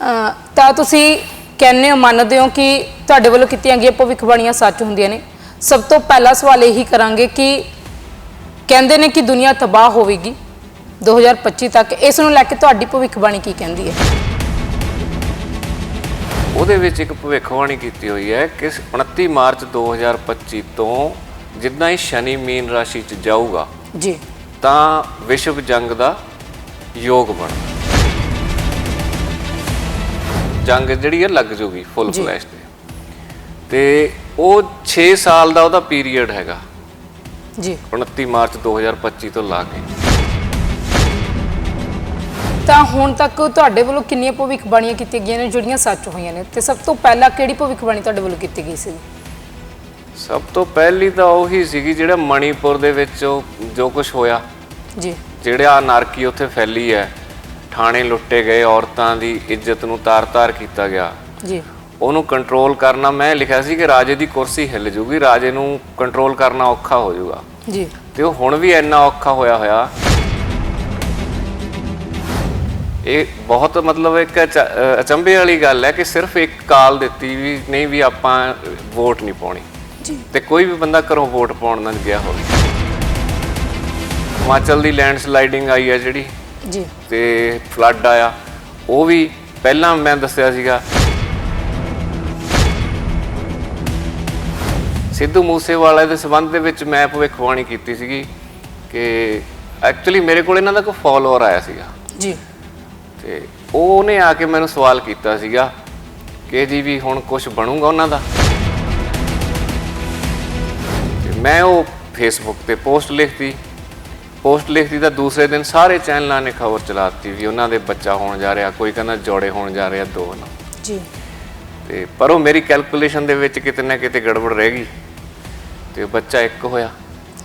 ਅ, ਤਾਂ ਤੁਸੀਂ ਕਹਿੰਦੇ ਹੋ ਮੰਨਦੇ ਹੋ ਕਿ ਤੁਹਾਡੇ ਵੱਲੋਂ ਕੀਤੀਆਂ ਗਈਆਂ ਭਵਿੱਖਬਾਣੀਆਂ ਸੱਚ ਹੁੰਦੀਆਂ ਨੇ। ਸਭ ਤੋਂ ਪਹਿਲਾ ਸਵਾਲ ਇਹੀ ਕਰਾਂਗੇ ਕਿ ਕਹਿੰਦੇ ਨੇ ਕਿ ਦੁਨੀਆ ਤਬਾਹ ਹੋਵੇਗੀ। 2025 ਤੱਕ ਇਸ ਨੂੰ ਲੈ ਕੇ ਤੁਹਾਡੀ ਭਵਿੱਖਬਾਣੀ ਕੀ ਕਹਿੰਦੀ ਹੈ? ਉਹਦੇ ਵਿੱਚ ਇੱਕ ਭਵਿੱਖਬਾਣੀ ਕੀਤੀ ਹੋਈ ਹੈ ਕਿ 29 ਮਾਰਚ 2025 ਤੋਂ ਜਿੱਦਾਂ ਹੀ ਸ਼ਨੀ ਮੀਨ ਰਾਸ਼ੀ 'ਚ ਜਾਊਗਾ ਜੀ। ਤਾਂ ਵਿਸ਼ਵ ਜੰਗ ਦਾ ਯੋਗ ਬਣਦਾ ਜੰਗ ਜਿਹੜੀ ਹੈ ਲੱਗ ਜੂਗੀ ਫੁੱਲ। ਫਲੈਸ਼ ਤੇ ਤੇ ਉਹ 6 ਸਾਲ ਦਾ ਉਹਦਾ ਪੀਰੀਅਡ ਹੈਗਾ। ਜੀ। 29 ਮਾਰਚ 2025 ਤੋਂ ਲਾ ਕੇ। ਤਾਂ ਹੁਣ ਤੱਕ ਤੁਹਾਡੇ ਵੱਲੋਂ ਕਿੰਨੀਆਂ ਭਵਿੱਖਬਾਣੀਆਂ ਕੀਤੀਆਂ ਗਈਆਂ ਨੇ ਜਿਹੜੀਆਂ ਸੱਚ ਹੋਈਆਂ ਨੇ? ਤੇ ਸਭ ਤੋਂ ਪਹਿਲਾਂ ਕਿਹੜੀ ਭਵਿੱਖਬਾਣੀ ਤੁਹਾਡੇ ਵੱਲੋਂ ਕੀਤੀ ਗਈ ਸੀ? ਸਭ ਤੋਂ ਪਹਿਲੀ ਤਾਂ ਉਹੀ ਸੀਗੀ ਜਿਹੜਾ ਮਣੀਪੁਰ ਦੇ ਵਿੱਚ ਜੋ ਕੁਝ ਹੋਇਆ। ਜੀ। ਜਿਹੜਾ ਅਨਾਰਕੀ ਉੱਥੇ ਫੈਲੀ ਹੈ। ਥਾਣੇ ਲੁੱਟੇ ਗਏ ਔਰਤਾਂ ਦੀ ਇੱਜ਼ਤ ਨੂੰ ਤਾਰ-ਤਾਰ ਕੀਤਾ ਗਿਆ। ਜੀ। ਉਹਨੂੰ ਕੰਟਰੋਲ ਕਰਨਾ ਮੈਂ ਲਿਖਿਆ ਸੀ ਕਿ ਰਾਜੇ ਦੀ ਕੁਰਸੀ ਹਿੱਲ ਜੂਗੀ ਰਾਜੇ ਨੂੰ ਕੰਟਰੋਲ ਕਰਨਾ ਔਖਾ ਹੋ ਜਾਊਗਾ ਜੀ। ਤੇ ਉਹ ਹੁਣ ਵੀ ਇੰਨਾ ਔਖਾ ਹੋਇਆ ਹੋਇਆ। ਇਹ ਬਹੁਤ ਮਤਲਬ ਇੱਕ ਅਚੰਭੇ ਵਾਲੀ ਗੱਲ ਹੈ ਕਿ ਸਿਰਫ ਇੱਕ ਕਾਲ ਦਿੱਤੀ ਵੀ ਨਹੀਂ ਵੀ ਆਪਾਂ ਵੋਟ ਨਹੀਂ ਪਾਉਣੀ। ਜੀ। ਤੇ ਕੋਈ ਵੀ ਬੰਦਾ ਘਰੋਂ ਵੋਟ ਪਾਉਣ ਨਾ ਗਿਆ ਹੋਵੇ। ਹਿਮਾਚਲ ਦੀ ਲੈਂਡ ਸਲਾਈਡਿੰਗ ਆਈ ਹੈ ਜਿਹੜੀ। ਜੀ। ਤੇ ਫਲੱਡ ਆਇਆ। ਉਹ ਵੀ ਪਹਿਲਾਂ ਮੈਂ ਦੱਸਿਆ ਸੀਗਾ। ਸਿੱਧੂ ਮੂਸੇਵਾਲੇ ਦੇ ਸਬੰਧ ਦੇ ਵਿੱਚ ਮੈਂ ਭਵਿੱਖਬਾਣੀ ਕੀਤੀ ਸੀਗੀ ਕਿ ਐਕਚੁਅਲੀ ਮੇਰੇ ਕੋਲ ਇਹਨਾਂ ਦਾ ਕੋਈ ਫਾਲੋਅਰ ਆਇਆ ਸੀਗਾ। ਜੀ। ਤੇ ਉਹਨੇ ਆ ਕੇ ਮੈਨੂੰ ਸਵਾਲ ਕੀਤਾ ਸੀਗਾ ਕਿ ਜੀ ਵੀ ਹੁਣ ਕੁਝ ਬਣੂਗਾ ਉਹਨਾਂ ਦਾ। ਮੈਂ ਉਹ ਫੇਸਬੁੱਕ ਤੇ ਪੋਸਟ ਲਿਖਤੀ। ਪੋਸਟ ਲਿਖਤੀ ਤਾਂ ਦੂਸਰੇ ਦਿਨ ਸਾਰੇ ਚੈਨਲਾਂ ਨੇ ਖਬਰ ਚਲਾਤੀ ਵੀ ਉਹਨਾਂ ਦੇ ਬੱਚਾ ਹੋਣ ਜਾ ਰਿਹਾ ਕੋਈ ਕਹਿੰਦਾ ਜੋੜੇ ਹੋਣ ਜਾ ਰਿਹਾ ਦੋ ਨਾ। ਜੀ। ਤੇ ਪਰ ਉਹ ਮੇਰੀ ਕੈਲਕੂਲੇਸ਼ਨ ਦੇ ਵਿੱਚ ਕਿਤੇ ਨਾ ਕਿਤੇ ਗੜਬੜ ਰਹਿ ਗਈ ਤੇ ਬੱਚਾ ਇੱਕ ਹੋਇਆ।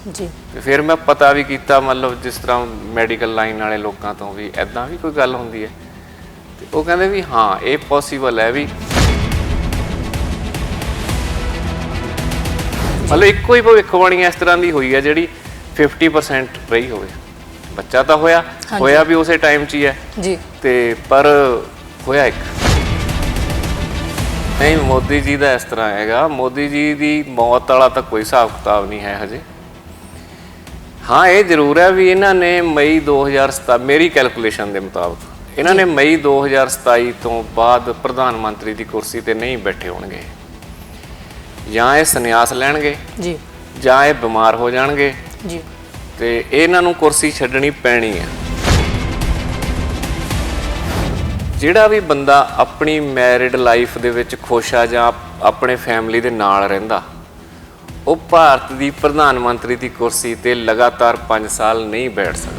ਜੀ। ਤੇ ਫਿਰ ਮੈਂ ਪਤਾ ਵੀ ਕੀਤਾ ਮਤਲਬ ਜਿਸ ਤਰ੍ਹਾਂ ਮੈਡੀਕਲ ਲਾਈਨ ਵਾਲੇ ਲੋਕਾਂ ਤੋਂ ਵੀ ਐਦਾਂ ਵੀ ਕੋਈ ਗੱਲ ਹੁੰਦੀ ਹੈ। ਤੇ ਉਹ ਕਹਿੰਦੇ ਵੀ ਹਾਂ ਇਹ ਪੋਸੀਬਲ ਹੈ ਵੀ। ਮਤਲਬ ਇੱਕੋ ਹੀ ਭਵਿੱਖਬਾਣੀ ਇਸ ਤਰ੍ਹਾਂ ਦੀ ਹੋਈ ਹੈ ਜਿਹੜੀ 50% ਰਹੀ ਹੋਵੇ। ਬੱਚਾ ਤਾਂ ਹੋਇਆ ਹਾਂਜੀ। ਹੋਇਆ ਵੀ ਉਸੇ ਟਾਈਮ 'ਚ ਹੀ ਹੈ। ਜੀ। ਤੇ ਪਰ ਹੋਇਆ ਇੱਕ। ਨਹੀਂ ਮੋਦੀ ਜੀ ਦਾ ਇਸ ਤਰ੍ਹਾਂ ਹੈਗਾ। ਮੋਦੀ ਜੀ ਦੀ ਮੌਤ ਵਾਲਾ ਤਾਂ ਕੋਈ ਹਿਸਾਬ ਕਿਤਾਬ ਨਹੀਂ ਹੈ ਹਜੇ। ਹਾਂ ਇਹ ਜ਼ਰੂਰ ਹੈ ਵੀ ਇਹਨਾਂ ਨੇ ਮਈ 2027 ਮੇਰੀ ਕੈਲਕੂਲੇਸ਼ਨ ਦੇ ਮੁਤਾਬਕ ਇਹਨਾਂ ਨੇ ਮਈ 2027 ਤੋਂ ਬਾਅਦ ਪ੍ਰਧਾਨ ਮੰਤਰੀ ਦੀ ਕੁਰਸੀ ਤੇ ਨਹੀਂ ਬੈਠੇ ਹੋਣਗੇ। ਜਾਂ ਇਹ ਸੰਨਿਆਸ ਲੈਣਗੇ ਜੀ। ਜਾਂ ਇਹ ਬਿਮਾਰ ਹੋ ਜਾਣਗੇ। ਜੀ। ਤੇ ਇਹਨਾਂ ਨੂੰ ਕੁਰਸੀ ਛੱਡਣੀ ਪੈਣੀ ਹੈ। ਜਿਹੜਾ ਵੀ ਬੰਦਾ ਆਪਣੀ ਮੈਰਿਡ ਲਾਈਫ ਦੇ ਵਿੱਚ ਖੁਸ਼ ਆ ਜਾਂ ਆਪਣੇ ਫੈਮਿਲੀ ਦੇ ਨਾਲ ਰਹਿੰਦਾ, ਉਹ ਭਾਰਤ ਦੀ ਪ੍ਰਧਾਨ ਮੰਤਰੀ ਦੀ ਕੁਰਸੀ ਤੇ ਲਗਾਤਾਰ 5 ਸਾਲ ਨਹੀਂ ਬੈਠ ਸਕਦਾ।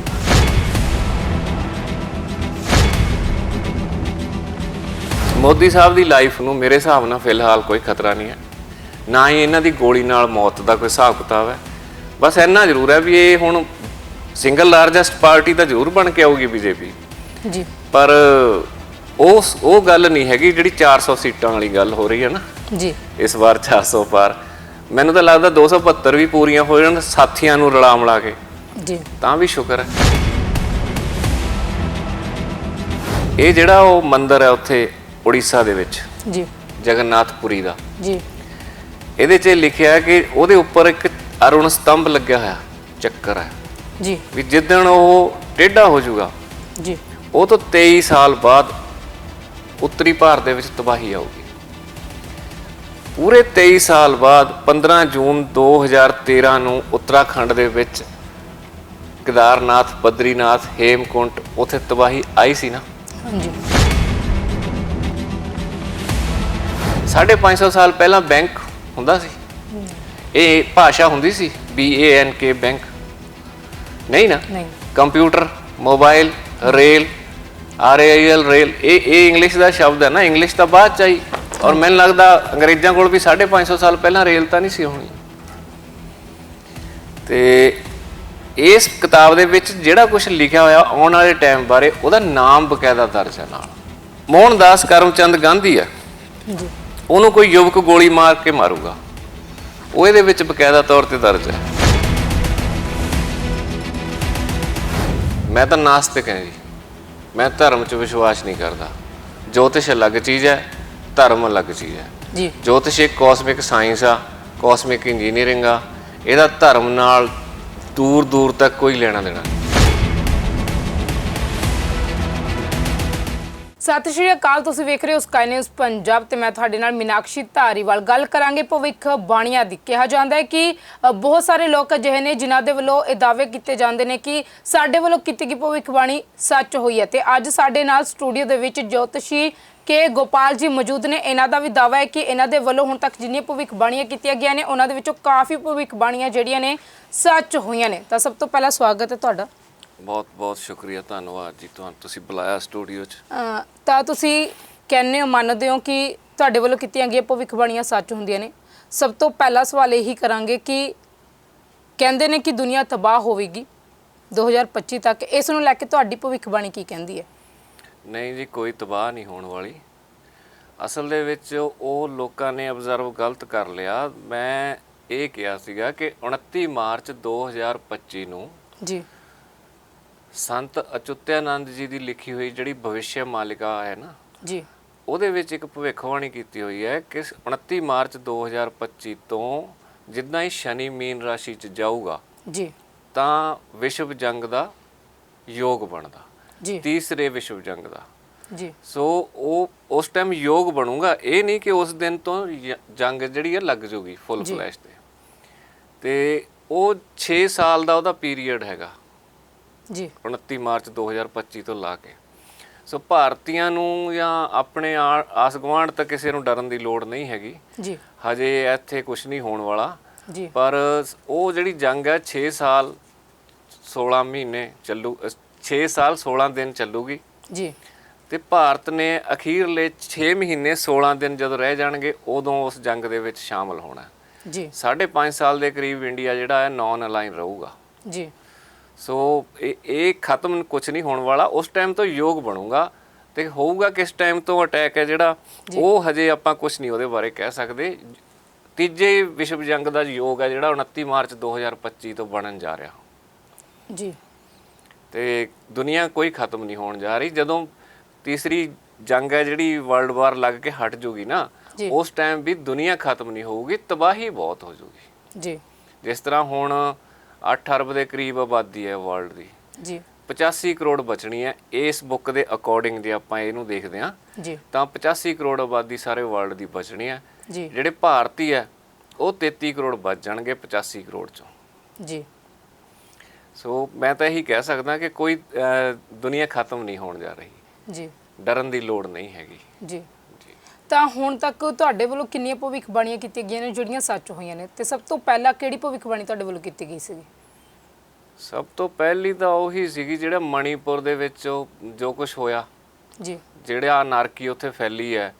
ਮੋਦੀ ਸਾਹਿਬ ਦੀ ਲਾਈਫ ਨੂੰ ਮੇਰੇ ਹਿਸਾਬ ਨਾਲ ਫਿਲਹਾਲ ਕੋਈ ਖਤਰਾ ਨਹੀਂ ਹੈ। ਨਾ ਹੀ ਇਹਨਾਂ ਦੀ ਗੋਲੀ ਨਾਲ ਮੌਤ ਦਾ ਕੋਈ ਹਿਸਾਬ ਕਿਤਾਬ ਹੈ। ਬਸ ਇੰਨਾ ਜ਼ਰੂਰ ਹੈ ਵੀ ਇਹ ਹੁਣ ਸਿੰਗਲ ਲਾਰਜੈਸਟ ਪਾਰਟੀ ਤਾਂ ਜ਼ਰੂਰ ਬਣ ਕੇ ਆਊਗੀ ਬੀਜੇਪੀ। ਜੀ। ਪਰ ਉਹ ਉਹ ਗੱਲ ਨਹੀਂ ਹੈਗੀ ਜਿਹੜੀ 400 ਸੀਟਾਂ ਵਾਲੀ ਗੱਲ ਹੋ ਰਹੀ ਹੈ ਨਾ। ਜੀ। ਇਸ ਵਾਰ 400 ਪਾਰ। ਮੈਨੂੰ ਤਾਂ ਲੱਗਦਾ 272 ਵੀ ਪੂਰੀਆਂ ਹੋ ਜਾਣ ਸਾਥੀਆਂ ਨੂੰ ਰਲਾ ਮਿਲਾ ਕੇ। ਜੀ। ਤਾਂ ਵੀ ਸ਼ੁਕਰ ਹੈ। ਇਹ ਜਿਹੜਾ ਉਹ ਮੰਦਿਰ ਹੈ ਉੱਥੇ ਉੜੀਸਾ ਦੇ ਵਿੱਚ ਜੀ। ਜਗਨਨਾਥਪੁਰੀ ਦਾ। ਜੀ। ਇਹਦੇ 'ਚ ਲਿਖਿਆ ਹੈ ਕਿ ਉਹਦੇ ਉੱਪਰ ਇੱਕ ਅਰੁਣ ਸਤੰਭ ਲੱਗਿਆ ਹੋਇਆ ਚੱਕਰ ਹੈ। ਜੀ। ਵੀ ਜਿੱਦਣ ਉਹ ਟੇਢਾ ਹੋ ਜਾਊਗਾ ਜੀ। ਉਹ ਤੋਂ 23 ਸਾਲ ਬਾਅਦ ਉੱਤਰੀ ਭਾਰਤ ਦੇ ਵਿੱਚ ਤਬਾਹੀ ਆਊਗੀ। ਪੂਰੇ 23 ਸਾਲ ਬਾਅਦ 15 ਜੂਨ 2013 ਨੂੰ ਉੱਤਰਾਖੰਡ ਦੇ ਵਿੱਚ ਕੇਦਾਰਨਾਥ ਬਦਰੀਨਾਥ ਹੇਮਕੁੰਟ ਉਥੇ ਤਬਾਹੀ ਆਈ ਸੀ ਨਾ? ਹਾਂਜੀ। 550 ਸਾਲ ਪਹਿਲਾਂ ਬੈਂਕ ਹੁੰਦਾ ਸੀ। ਇਹ ਭਾਸ਼ਾ ਹੁੰਦੀ ਸੀ B A N K bank ਨਹੀਂ ਨਾ? ਨਹੀਂ। Computer mobile rail R A I L rail ਇਹ ਇਹ ਇੰਗਲਿਸ਼ ਦਾ ਸ਼ਬਦ ਹੈ ਨਾ ਇੰਗਲਿਸ਼ ਤਾਂ ਬਾਅਦ ਚ ਆਈ। ਔਰ ਮੈਨੂੰ ਲੱਗਦਾ ਅੰਗਰੇਜ਼ਾਂ ਕੋਲ ਵੀ 550 ਸਾਲ ਪਹਿਲਾਂ ਰੇਲ ਤਾਂ ਨਹੀਂ ਸੀ ਹੋਣੀ। ਤੇ ਇਸ ਕਿਤਾਬ ਦੇ ਵਿੱਚ ਜਿਹੜਾ ਕੁਝ ਲਿਖਿਆ ਹੋਇਆ ਆਉਣ ਵਾਲੇ ਟਾਈਮ ਬਾਰੇ ਉਹਦਾ ਨਾਮ ਬਕਾਇਦਾ ਦਰਜ ਹੈ ਨਾਲ। ਮੋਹਨਦਾਸ ਕਰਮਚੰਦ ਗਾਂਧੀ ਹੈ। ਜੀ। ਉਹਨੂੰ ਕੋਈ ਯੁਵਕ ਗੋਲੀ ਮਾਰ ਕੇ ਮਾਰੂਗਾ। ਉਹ ਇਹਦੇ ਵਿੱਚ ਬਕਾਇਦਾ ਤੌਰ ਤੇ ਦਰਜ ਹੈ। ਮੈਂ ਤਾਂ ਨਾਸਤਿਕ ਹਾਂ ਜੀ। ਮੈਂ ਧਰਮ 'ਚ ਵਿਸ਼ਵਾਸ ਨਹੀਂ ਕਰਦਾ। ਜੋਤਿਸ਼ ਅਲੱਗ ਚੀਜ਼ ਹੈ ਧਰਮ ਅਲੱਗ ਚੀਜ਼ ਹੈ। ਜੀ। ਜੋਤਿਸ਼ ਇੱਕ ਕਾਸਮਿਕ ਸਾਇੰਸ ਆ ਕਾਸਮਿਕ ਇੰਜੀਨੀਅਰਿੰਗ ਆ। ਇਹਦਾ ਧਰਮ ਨਾਲ ਦੂਰ ਦੂਰ ਤੱਕ ਕੋਈ ਲੈਣਾ ਦੇਣਾ ਨਹੀਂ। ਸਤਿ ਸ਼੍ਰੀ ਅਕਾਲ, ਤੁਸੀਂ ਵੇਖ ਰਹੇ ਹੋ ਸਕਾਈ ਨਿਊਜ਼ ਪੰਜਾਬ ਤੇ ਮੈਂ ਤੁਹਾਡੇ ਨਾਲ ਮੀਨਾਕਸ਼ੀ ਧਾਰੀਵਾਲ ਗੱਲ ਕਰਾਂਗੇ। ਭਵਿੱਖ ਬਾਣੀਆਂ ਦੀ ਕਿਹਾ ਜਾਂਦਾ ਹੈ ਕਿ ਬਹੁਤ ਸਾਰੇ ਲੋਕ ਅਜਿਹੇ ਨੇ ਜਿਨ੍ਹਾਂ ਦੇ ਵੱਲੋਂ ਇਹ ਦਾਅਵੇ ਕੀਤੇ ਜਾਂਦੇ ਨੇ ਕਿ ਸਾਡੇ ਵੱਲੋਂ ਕੀਤੀ ਗਈ ਭਵਿੱਖ ਬਾਣੀ ਸੱਚ ਹੋਈ ਹੈ। ਤੇ ਅੱਜ ਸਾਡੇ ਨਾਲ ਸਟੂਡੀਓ ਦੇ ਵਿੱਚ ਜੋਤਸ਼ੀ ਕੇ ਗੋਪਾਲ ਜੀ ਮੌਜੂਦ ਨੇ। ਇਹਨਾਂ ਦਾ ਵੀ ਦਾਅਵਾ ਹੈ ਕਿ ਇਹਨਾਂ ਦੇ ਵੱਲੋਂ ਹੁਣ ਤੱਕ ਜਿੰਨੀਆਂ ਭਵਿੱਖ ਬਾਣੀਆਂ ਕੀਤੀਆਂ ਗਈਆਂ ਨੇ, ਉਹਨਾਂ ਦੇ ਵਿੱਚੋਂ ਕਾਫੀ ਭਵਿੱਖ ਬਾਣੀਆਂ ਜਿਹੜੀਆਂ ਨੇ ਸੱਚ ਹੋਈਆਂ ਨੇ। ਤਾਂ ਸਭ ਤੋਂ ਪਹਿਲਾਂ ਸਵਾਗਤ ਹੈ ਤੁਹਾਡਾ। ਬਹੁਤ ਬਹੁਤ ਸ਼ੁਕਰੀਆ ਧੰਨਵਾਦ ਜੀ ਤੁਹਾਨੂੰ ਤੁਸੀਂ ਬੁਲਾਇਆ ਸਟੂਡੀਓ 'ਚ। ਅਹ ਤਾਂ ਤੁਸੀਂ ਕਹਿੰਦੇ ਹੋ ਮੰਨਦੇ ਹੋ ਕਿ ਤੁਹਾਡੇ ਵੱਲੋਂ ਕੀਤੀਆਂ ਗਈਆਂ ਭਵਿੱਖਬਾਣੀਆਂ ਸੱਚ ਹੁੰਦੀਆਂ ਨੇ। ਸਭ ਤੋਂ ਪਹਿਲਾ ਸਵਾਲ ਇਹੀ ਕਰਾਂਗੇ ਕਿ ਕਹਿੰਦੇ ਨੇ ਕਿ ਦੁਨੀਆ ਤਬਾਹ ਹੋਵੇਗੀ 2025 ਤੱਕ। ਇਸ ਨੂੰ ਲੈ ਕੇ ਤੁਹਾਡੀ ਭਵਿੱਖਬਾਣੀ ਕੀ ਕਹਿੰਦੀ ਹੈ? ਨਹੀਂ ਜੀ ਕੋਈ ਤਬਾਹ ਨਹੀਂ ਹੋਣ ਵਾਲੀ। ਅਸਲ ਦੇ ਵਿੱਚ ਉਹ ਲੋਕਾਂ ਨੇ ਅਬਜ਼ਰਵ ਗਲਤ ਕਰ ਲਿਆ। ਮੈਂ ਇਹ ਕਿਹਾ ਸੀਗਾ ਕਿ 29 ਮਾਰਚ 2025 ਨੂੰ ਜੀ। ਸੰਤ ਅਚੁੱਤਿਆਨੰਦ ਜੀ ਦੀ ਲਿਖੀ ਹੋਈ ਜਿਹੜੀ ਭਵਿਸ਼ਯ ਮਾਲਿਕਾ ਹੈ ਨਾ ਜੀ। ਉਹਦੇ ਵਿੱਚ ਇੱਕ ਭਵਿੱਖਬਾਣੀ ਕੀਤੀ ਹੋਈ ਹੈ ਕਿ 29 ਮਾਰਚ 2025 ਤੋਂ ਜਿੱਦਾਂ ਹੀ ਸ਼ਨੀ ਮੀਨ ਰਾਸ਼ੀ 'ਚ ਜਾਊਗਾ ਜੀ। ਤਾਂ ਵਿਸ਼ਵ ਜੰਗ ਦਾ ਯੋਗ ਬਣਦਾ ਜੀ। ਤੀਸਰੇ ਵਿਸ਼ਵ ਜੰਗ ਦਾ। ਜੀ। ਸੋ ਉਹ ਉਸ ਟਾਈਮ ਯੋਗ ਬਣੂਗਾ ਇਹ ਨਹੀਂ ਕਿ ਉਸ ਦਿਨ ਤੋਂ ਜੰਗ ਜਿਹੜੀ ਹੈ ਲੱਗ ਜੂਗੀ ਫੁੱਲ। ਫਲੈਸ਼ ਤੇ। ਤੇ ਉਹ 6 ਸਾਲ ਦਾ ਉਹਦਾ ਪੀਰੀਅਡ ਹੈਗਾ। ਜੀ। 29 ਮਾਰਚ 2025 ਤੋਂ ਲਾ ਕੇ। ਸੋ ਭਾਰਤੀਆਂ ਨੂੰ ਜਾਂ ਆਪਣੇ ਆਸ ਗੁਆਂਢ ਤੱਕ ਕਿਸੇ ਨੂੰ ਡਰਨ ਦੀ ਲੋੜ ਨਹੀਂ ਹੈਗੀ। ਜੀ। ਹਜੇ ਇੱਥੇ ਕੁਝ ਨਹੀਂ ਹੋਣ ਵਾਲਾ। ਜੀ। ਪਰ ਉਹ ਜਿਹੜੀ ਜੰਗ ਹੈ 6 ਸਾਲ 16 ਮਹੀਨੇ ਚੱਲੂ 6 ਸਾਲ 16 ਦਿਨ ਚੱਲੂਗੀ। ਜੀ। ਤੇ ਭਾਰਤ ਨੇ ਅਖੀਰਲੇ 6 ਮਹੀਨੇ 16 ਦਿਨ ਜਦੋਂ ਰਹਿ ਜਾਣਗੇ ਉਦੋਂ ਉਸ ਜੰਗ ਦੇ ਵਿੱਚ ਸ਼ਾਮਲ ਹੋਣਾ। ਜੀ। 5.5 ਸਾਲ ਦੇ ਕਰੀਬ ਇੰਡੀਆ ਜਿਹੜਾ ਹੈ ਨਾਨ ਅਲਾਈਨ ਰਹੂਗਾ। ਜੀ। ਸੋ ਇਹ ਇਹ ਖਤਮ ਕੁਝ ਨਹੀਂ ਹੋਣ ਵਾਲਾ। ਉਸ ਟਾਈਮ ਤੋਂ ਯੋਗ ਬਣੂਗਾ ਤੇ ਹੋਊਗਾ ਕਿਸ ਟਾਈਮ ਤੋਂ ਅਟੈਕ ਹੈ ਜਿਹੜਾ ਉਹ ਹਜੇ ਆਪਾਂ ਕੁਝ ਨਹੀਂ ਉਹਦੇ ਬਾਰੇ ਕਹਿ ਸਕਦੇ। ਤੀਜੇ ਵਿਸ਼ਵ ਜੰਗ ਦਾ ਯੋਗ ਹੈ ਜਿਹੜਾ 29 ਮਾਰਚ 2025 ਤੋਂ ਬਣਨ ਜਾ ਰਿਹਾ। ਜੀ। ਤੇ ਦੁਨੀਆ ਕੋਈ ਖਤਮ ਨਹੀਂ ਹੋਣ ਜਾ ਰਹੀ। ਜਦੋਂ ਤੀਸਰੀ ਜੰਗ ਹੈ ਜਿਹੜੀ ਵਰਲਡ ਵਾਰ ਲੱਗ ਕੇ ਹਟ ਜੂਗੀ ਨਾ। ਉਸ ਟਾਈਮ ਵੀ ਦੁਨੀਆ ਖਤਮ ਨਹੀਂ ਹੋਊਗੀ ਤਬਾਹੀ ਬਹੁਤ ਹੋ ਜੂਗੀ। ਜੀ। ਜਿਸ ਤਰ੍ਹਾਂ ਹੁਣ 8 ਅਰਬ ਦੇ ਕਰੀਬ ਆਬਾਦੀ ਹੈ ਵਰਲਡ ਦੀ। ਜੀ। 85 ਕਰੋੜ ਬਚਣੀ ਹੈ। ਇਸ ਬੁੱਕ ਦੇ ਅਕੋਰਡਿੰਗ ਜੇ ਆਪਾਂ ਇਹਨੂੰ ਦੇਖਦੇ ਹਾਂ ਜੀ। ਤਾਂ 85 ਕਰੋੜ ਆਬਾਦੀ ਸਾਰੇ ਵਰਲਡ ਦੀ ਬਚਣੀ ਹੈ। ਜੀ। ਜਿਹੜੇ ਭਾਰਤੀ ਹੈ ਉਹ 33 ਕਰੋੜ ਬਚ ਜਾਣਗੇ 85 ਕਰੋੜ ਚੋਂ। ਜੀ। ਸੋ ਮੈਂ ਤਾਂ ਇਹੀ ਕਹਿ ਸਕਦਾ ਕਿ ਕੋਈ ਦੁਨੀਆ ਖਤਮ ਨਹੀਂ ਹੋਣ ਜਾ ਰਹੀ। ਜੀ। ਡਰਨ ਦੀ ਲੋੜ ਨਹੀਂ ਹੈਗੀ। ਜੀ। ਤਾਂ ਹੁਣ ਤੱਕ ਤੁਹਾਡੇ ਵੱਲੋਂ ਕਿੰਨੀਆਂ ਭਵਿੱਖਬਾਣੀਆਂ ਕੀਤੀਆਂ ਗਈਆਂ ਨੇ ਜਿਹੜੀਆਂ ਸੱਚ ਹੋਈਆਂ ਨੇ? ਤੇ ਸਭ ਤੋਂ ਪਹਿਲਾਂ ਕਿਹੜੀ ਭਵਿੱਖਬਾਣੀ ਤੁਹਾਡੇ ਵੱਲੋਂ ਕੀਤੀ ਗਈ ਸੀਗੀ? ਸਭ ਤੋਂ ਪਹਿਲੀ ਤਾਂ ਉਹੀ ਸੀਗੀ ਜਿਹੜਾ ਮਣੀਪੁਰ ਦੇ ਵਿੱਚ ਜੋ ਕੁਝ ਹੋਇਆ। ਜੀ। ਜਿਹੜਾ ਅਨਾਰਕੀ ਉੱਥੇ ਫੈਲੀ ਹੈ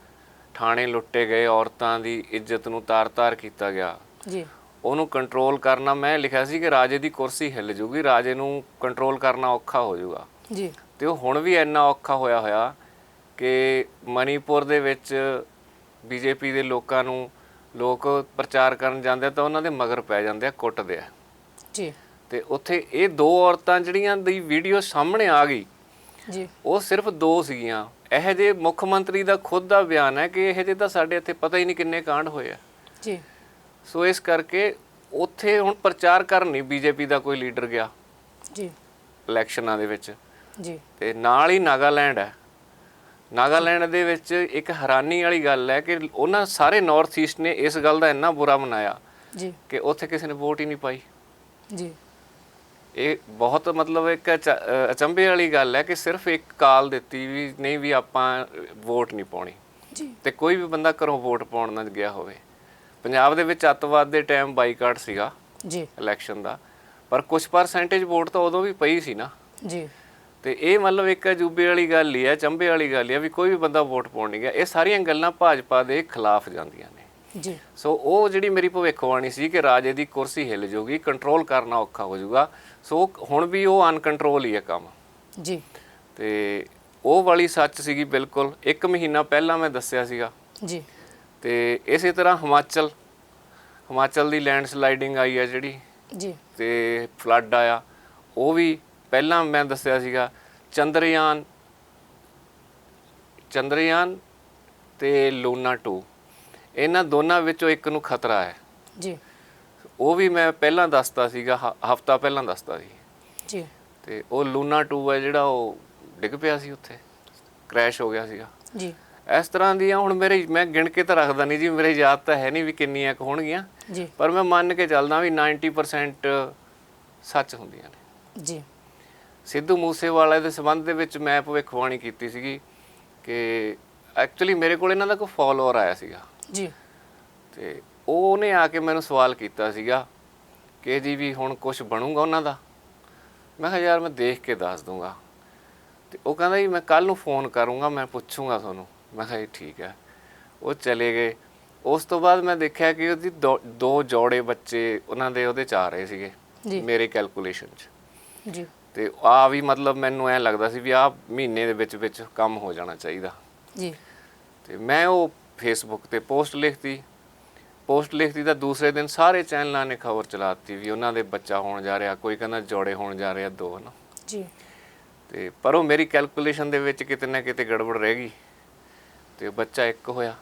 ਥਾਣੇ ਲੁੱਟੇ ਗਏ ਔਰਤਾਂ ਦੀ ਇੱਜ਼ਤ ਨੂੰ ਤਾਰ-ਤਾਰ ਕੀਤਾ ਗਿਆ। ਜੀ। ਉਹਨੂੰ ਕੰਟਰੋਲ ਕਰਨਾ ਮੈਂ ਲਿਖਿਆ ਸੀ ਕਿ ਰਾਜੇ ਦੀ ਕੁਰਸੀ ਹਿੱਲ ਜੂਗੀ ਰਾਜੇ ਨੂੰ ਕੰਟਰੋਲ ਕਰਨਾ ਔਖਾ ਹੋ ਜਾਊਗਾ ਜੀ। ਤੇ ਉਹ ਹੁਣ ਵੀ ਇੰਨਾ ਔਖਾ ਹੋਇਆ ਹੋਇਆ ਕਿ ਮਣੀਪੁਰ ਦੇ ਵਿੱਚ ਬੀਜੇਪੀ ਦੇ ਲੋਕਾਂ ਨੂੰ ਲੋਕ ਪ੍ਰਚਾਰ ਕਰਨ ਜਾਂਦੇ ਤਾਂ ਉਹਨਾਂ ਦੇ ਮਗਰ ਪੈ ਜਾਂਦੇ ਆ ਕੁੱਟਦੇ ਆ। ਜੀ। ਤੇ ਉੱਥੇ ਇਹ ਦੋ ਔਰਤਾਂ ਜਿਹੜੀਆਂ ਦੀ ਵੀਡੀਓ ਸਾਹਮਣੇ ਆ ਗਈ ਜੀ। ਉਹ ਸਿਰਫ ਦੋ ਸੀਗੀਆਂ। ਇਹ ਜੇ ਮੁੱਖ ਮੰਤਰੀ ਦਾ ਖੁਦ ਦਾ ਬਿਆਨ ਹੈ ਕਿ ਇਹ ਜੇ ਤਾਂ ਸਾਡੇ ਇੱਥੇ ਪਤਾ ਹੀ ਨਹੀਂ ਕਿੰਨੇ ਕਾਂਡ ਹੋਏ ਆ। ਜੀ। ਸੋ ਇਸ ਕਰਕੇ ਉੱਥੇ ਹੁਣ ਪ੍ਰਚਾਰ ਕਰਨ ਨਹੀਂ ਬੀਜੇਪੀ ਦਾ ਕੋਈ ਲੀਡਰ ਗਿਆ ਜੀ। ਇਲੈਕਸ਼ਨਾਂ ਦੇ ਵਿੱਚ। ਜੀ। ਤੇ ਨਾਲ ਹੀ ਨਾਗਾਲੈਂਡ ਹੈ। ਨਾਗਾਲੈਂਡ ਦੇ ਵਿੱਚ ਇੱਕ ਹੈਰਾਨੀ ਵਾਲੀ ਗੱਲ ਹੈ ਕਿ ਉਹਨਾਂ ਸਾਰੇ ਨਾਰਥ ਈਸਟ ਨੇ ਇਸ ਗੱਲ ਦਾ ਇੰਨਾ ਬੁਰਾ ਮਨਾਇਆ ਜੀ। ਕਿ ਉੱਥੇ ਕਿਸੇ ਨੇ ਵੋਟ ਹੀ ਨਹੀਂ ਪਾਈ। ਜੀ। ਇਹ ਬਹੁਤ ਮਤਲਬ ਇੱਕ ਅਚੰਭੇ ਵਾਲੀ ਗੱਲ ਹੈ ਕਿ ਸਿਰਫ ਇੱਕ ਕਾਲ ਦਿੱਤੀ ਵੀ ਨਹੀਂ ਵੀ ਆਪਾਂ ਵੋਟ ਨਹੀਂ ਪਾਉਣੀ। ਜੀ। ਤੇ ਕੋਈ ਵੀ ਬੰਦਾ ਘਰੋਂ ਵੋਟ ਪਾਉਣ ਨਾ ਗਿਆ ਹੋਵੇ। ਪੰਜਾਬ ਦੇ ਵਿੱਚ ਅੱਤਵਾਦ ਦੇ ਟਾਈਮ ਬਾਈਕਾਟ ਸੀਗਾ ਜੀ। ਇਲੈਕਸ਼ਨ ਦਾ। ਪਰ ਕੁਝ ਪਰਸੈਂਟੇਜ ਵੋਟ ਤਾਂ ਉਦੋਂ ਵੀ ਪਈ ਸੀ ਨਾ। ਜੀ। ਤੇ ਇਹ ਮਤਲਬ ਇੱਕ ਅਜੂਬੇ ਵਾਲੀ ਗੱਲ ਹੀ ਹੈ ਚੰਬੇ ਵਾਲੀ ਗੱਲ ਹੀ ਹੈ ਵੀ ਕੋਈ ਵੀ ਬੰਦਾ ਵੋਟ ਪਾਉਣ ਨਹੀਂ ਗਿਆ। ਇਹ ਸਾਰੀਆਂ ਗੱਲਾਂ ਭਾਜਪਾ ਦੇ ਖਿਲਾਫ ਜਾਂਦੀਆਂ ਨੇ। ਜੀ। ਸੋ ਉਹ ਜਿਹੜੀ ਮੇਰੀ ਭਵਿੱਖਬਾਣੀ ਸੀ ਕਿ ਰਾਜੇ ਦੀ ਕੁਰਸੀ ਹਿੱਲ ਜਾਊਗੀ ਕੰਟਰੋਲ ਕਰਨਾ ਔਖਾ ਹੋ ਜਾਊਗਾ ਸੋ ਹੁਣ ਵੀ ਉਹ ਅਨਕੰਟਰੋਲ ਹੀ ਹੈ ਕੰਮ। ਜੀ। ਤੇ ਉਹ ਵਾਲੀ ਸੱਚ ਸੀਗੀ ਬਿਲਕੁਲ। ਇੱਕ ਮਹੀਨਾ ਪਹਿਲਾਂ ਮੈਂ ਦੱਸਿਆ ਸੀਗਾ। ਜੀ। ਤੇ ਇਸੇ ਤਰ੍ਹਾਂ ਹਿਮਾਚਲ ਹਿਮਾਚਲ ਦੀ ਲੈਂਡ ਸਲਾਈਡਿੰਗ ਆਈ ਹੈ ਜਿਹੜੀ। ਜੀ। ਤੇ ਫਲੱਡ ਆਇਆ। ਉਹ ਵੀ ਪਹਿਲਾਂ ਮੈਂ ਦੱਸਿਆ ਸੀਗਾ ਚੰਦਰਯਾਨ ਚੰਦਰਯਾਨ ਤੇ ਲੂਨਾ 2 ਇਹਨਾਂ ਦੋਨਾਂ ਵਿੱਚੋਂ ਇੱਕ ਨੂੰ ਖਤਰਾ ਹੈ। ਜੀ। ਉਹ ਵੀ ਮੈਂ ਪਹਿਲਾਂ ਦੱਸਤਾ ਸੀਗਾ ਹਫਤਾ ਪਹਿਲਾਂ ਦੱਸਤਾ ਸੀ। ਜੀ। ਤੇ ਉਹ ਲੂਨਾ 2 ਹੈ ਜਿਹੜਾ ਉਹ ਡਿੱਗ ਪਿਆ ਸੀ ਉੱਥੇ ਕ੍ਰੈਸ਼ ਹੋ ਗਿਆ ਸੀਗਾ। ਜੀ। ਇਸ ਤਰ੍ਹਾਂ ਦੀਆਂ ਹੁਣ ਮੇਰੇ ਮੈਂ ਗਿਣ ਕੇ ਤਾਂ ਰੱਖਦਾ ਨਹੀਂ ਜੀ ਮੇਰੇ ਯਾਦ ਤਾਂ ਹੈ ਨਹੀਂ ਵੀ ਕਿੰਨੀਆਂ ਕੁ ਹੋਣਗੀਆਂ। ਜੀ। ਪਰ ਮੈਂ ਮੰਨ ਕੇ ਚੱਲਦਾ ਵੀ 90% ਸੱਚ ਹੁੰਦੀਆਂ ਨੇ। ਜੀ। ਸਿੱਧੂ ਮੂਸੇਵਾਲੇ ਦੇ ਸੰਬੰਧ ਦੇ ਵਿੱਚ ਮੈਂ ਭਵਿੱਖਬਾਣੀ ਕੀਤੀ ਸੀਗੀ ਕਿ ਐਕਚੁਅਲੀ ਮੇਰੇ ਕੋਲ ਇਹਨਾਂ ਦਾ ਕੋਈ ਫਾਲੋਅਰ ਆਇਆ ਸੀਗਾ। ਜੀ। ਤੇ ਉਹ ਉਹਨੇ ਆ ਕੇ ਮੈਨੂੰ ਸਵਾਲ ਕੀਤਾ ਸੀਗਾ ਕਿ ਜੀ ਵੀ ਹੁਣ ਕੁਝ ਬਣੂਗਾ ਉਹਨਾਂ ਦਾ? ਮੈਂ ਕਿਹਾ ਯਾਰ ਮੈਂ ਦੇਖ ਕੇ ਦੱਸ ਦੂੰਗਾ। ਤੇ ਉਹ ਕਹਿੰਦਾ ਜੀ ਮੈਂ ਕੱਲ ਨੂੰ ਫੋਨ ਕਰੂੰਗਾ ਮੈਂ ਪੁੱਛੂੰਗਾ ਤੁਹਾਨੂੰ। ਮੈਂ ਕਿਹਾ ਜੀ ਠੀਕ ਹੈ। ਉਹ ਚਲੇ ਗਏ। ਉਸ ਤੋਂ ਬਾਅਦ ਮੈਂ ਦੇਖਿਆ ਕਿ ਉਹਦੀ ਦੋ- ਦੋ ਜੋੜੇ ਬੱਚੇ ਉਹਨਾਂ ਦੇ ਉਹਦੇ ਚ ਆ ਰਹੇ ਸੀਗੇ ਮੇਰੇ ਕੈਲਕੂਲੇਸ਼ਨ 'ਚ। ਜੀ। ਤੇ ਆ ਵੀ ਮਤਲਬ ਮੈਨੂੰ ਐ ਲੱਗਦਾ ਸੀ ਵੀ ਆ ਮਹੀਨੇ ਦੇ ਵਿੱਚ ਵਿੱਚ ਕੰਮ ਹੋ ਜਾਣਾ ਚਾਹੀਦਾ। ਜੀ। ਤੇ ਮੈਂ ਉਹ ਫੇਸਬੁੱਕ ਤੇ ਪੋਸਟ ਲਿਖਤੀ। ਪੋਸਟ ਲਿਖਤੀ ਤਾਂ ਦੂਸਰੇ ਦਿਨ ਸਾਰੇ ਚੈਨਲਾਂ ਨੇ ਖਬਰ ਚਲਾਤੀ ਵੀ ਉਹਨਾਂ ਦੇ ਬੱਚਾ ਹੋਣ ਜਾ ਰਿਹਾ ਕੋਈ ਕਹਿੰਦਾ ਜੋੜੇ ਹੋਣ ਜਾ ਰਿਹਾ ਦੋ ਨਾ। ਜੀ। ਤੇ ਪਰ ਉਹ ਮੇਰੀ ਕੈਲਕੂਲੇਸ਼ਨ ਦੇ ਵਿੱਚ ਕਿਤੇ ਨਾ ਕਿਤੇ ਗੜਬੜ ਰਹਿ ਗਈ ਤੇ ਬੱਚਾ ਇੱਕ ਹੋਇਆ।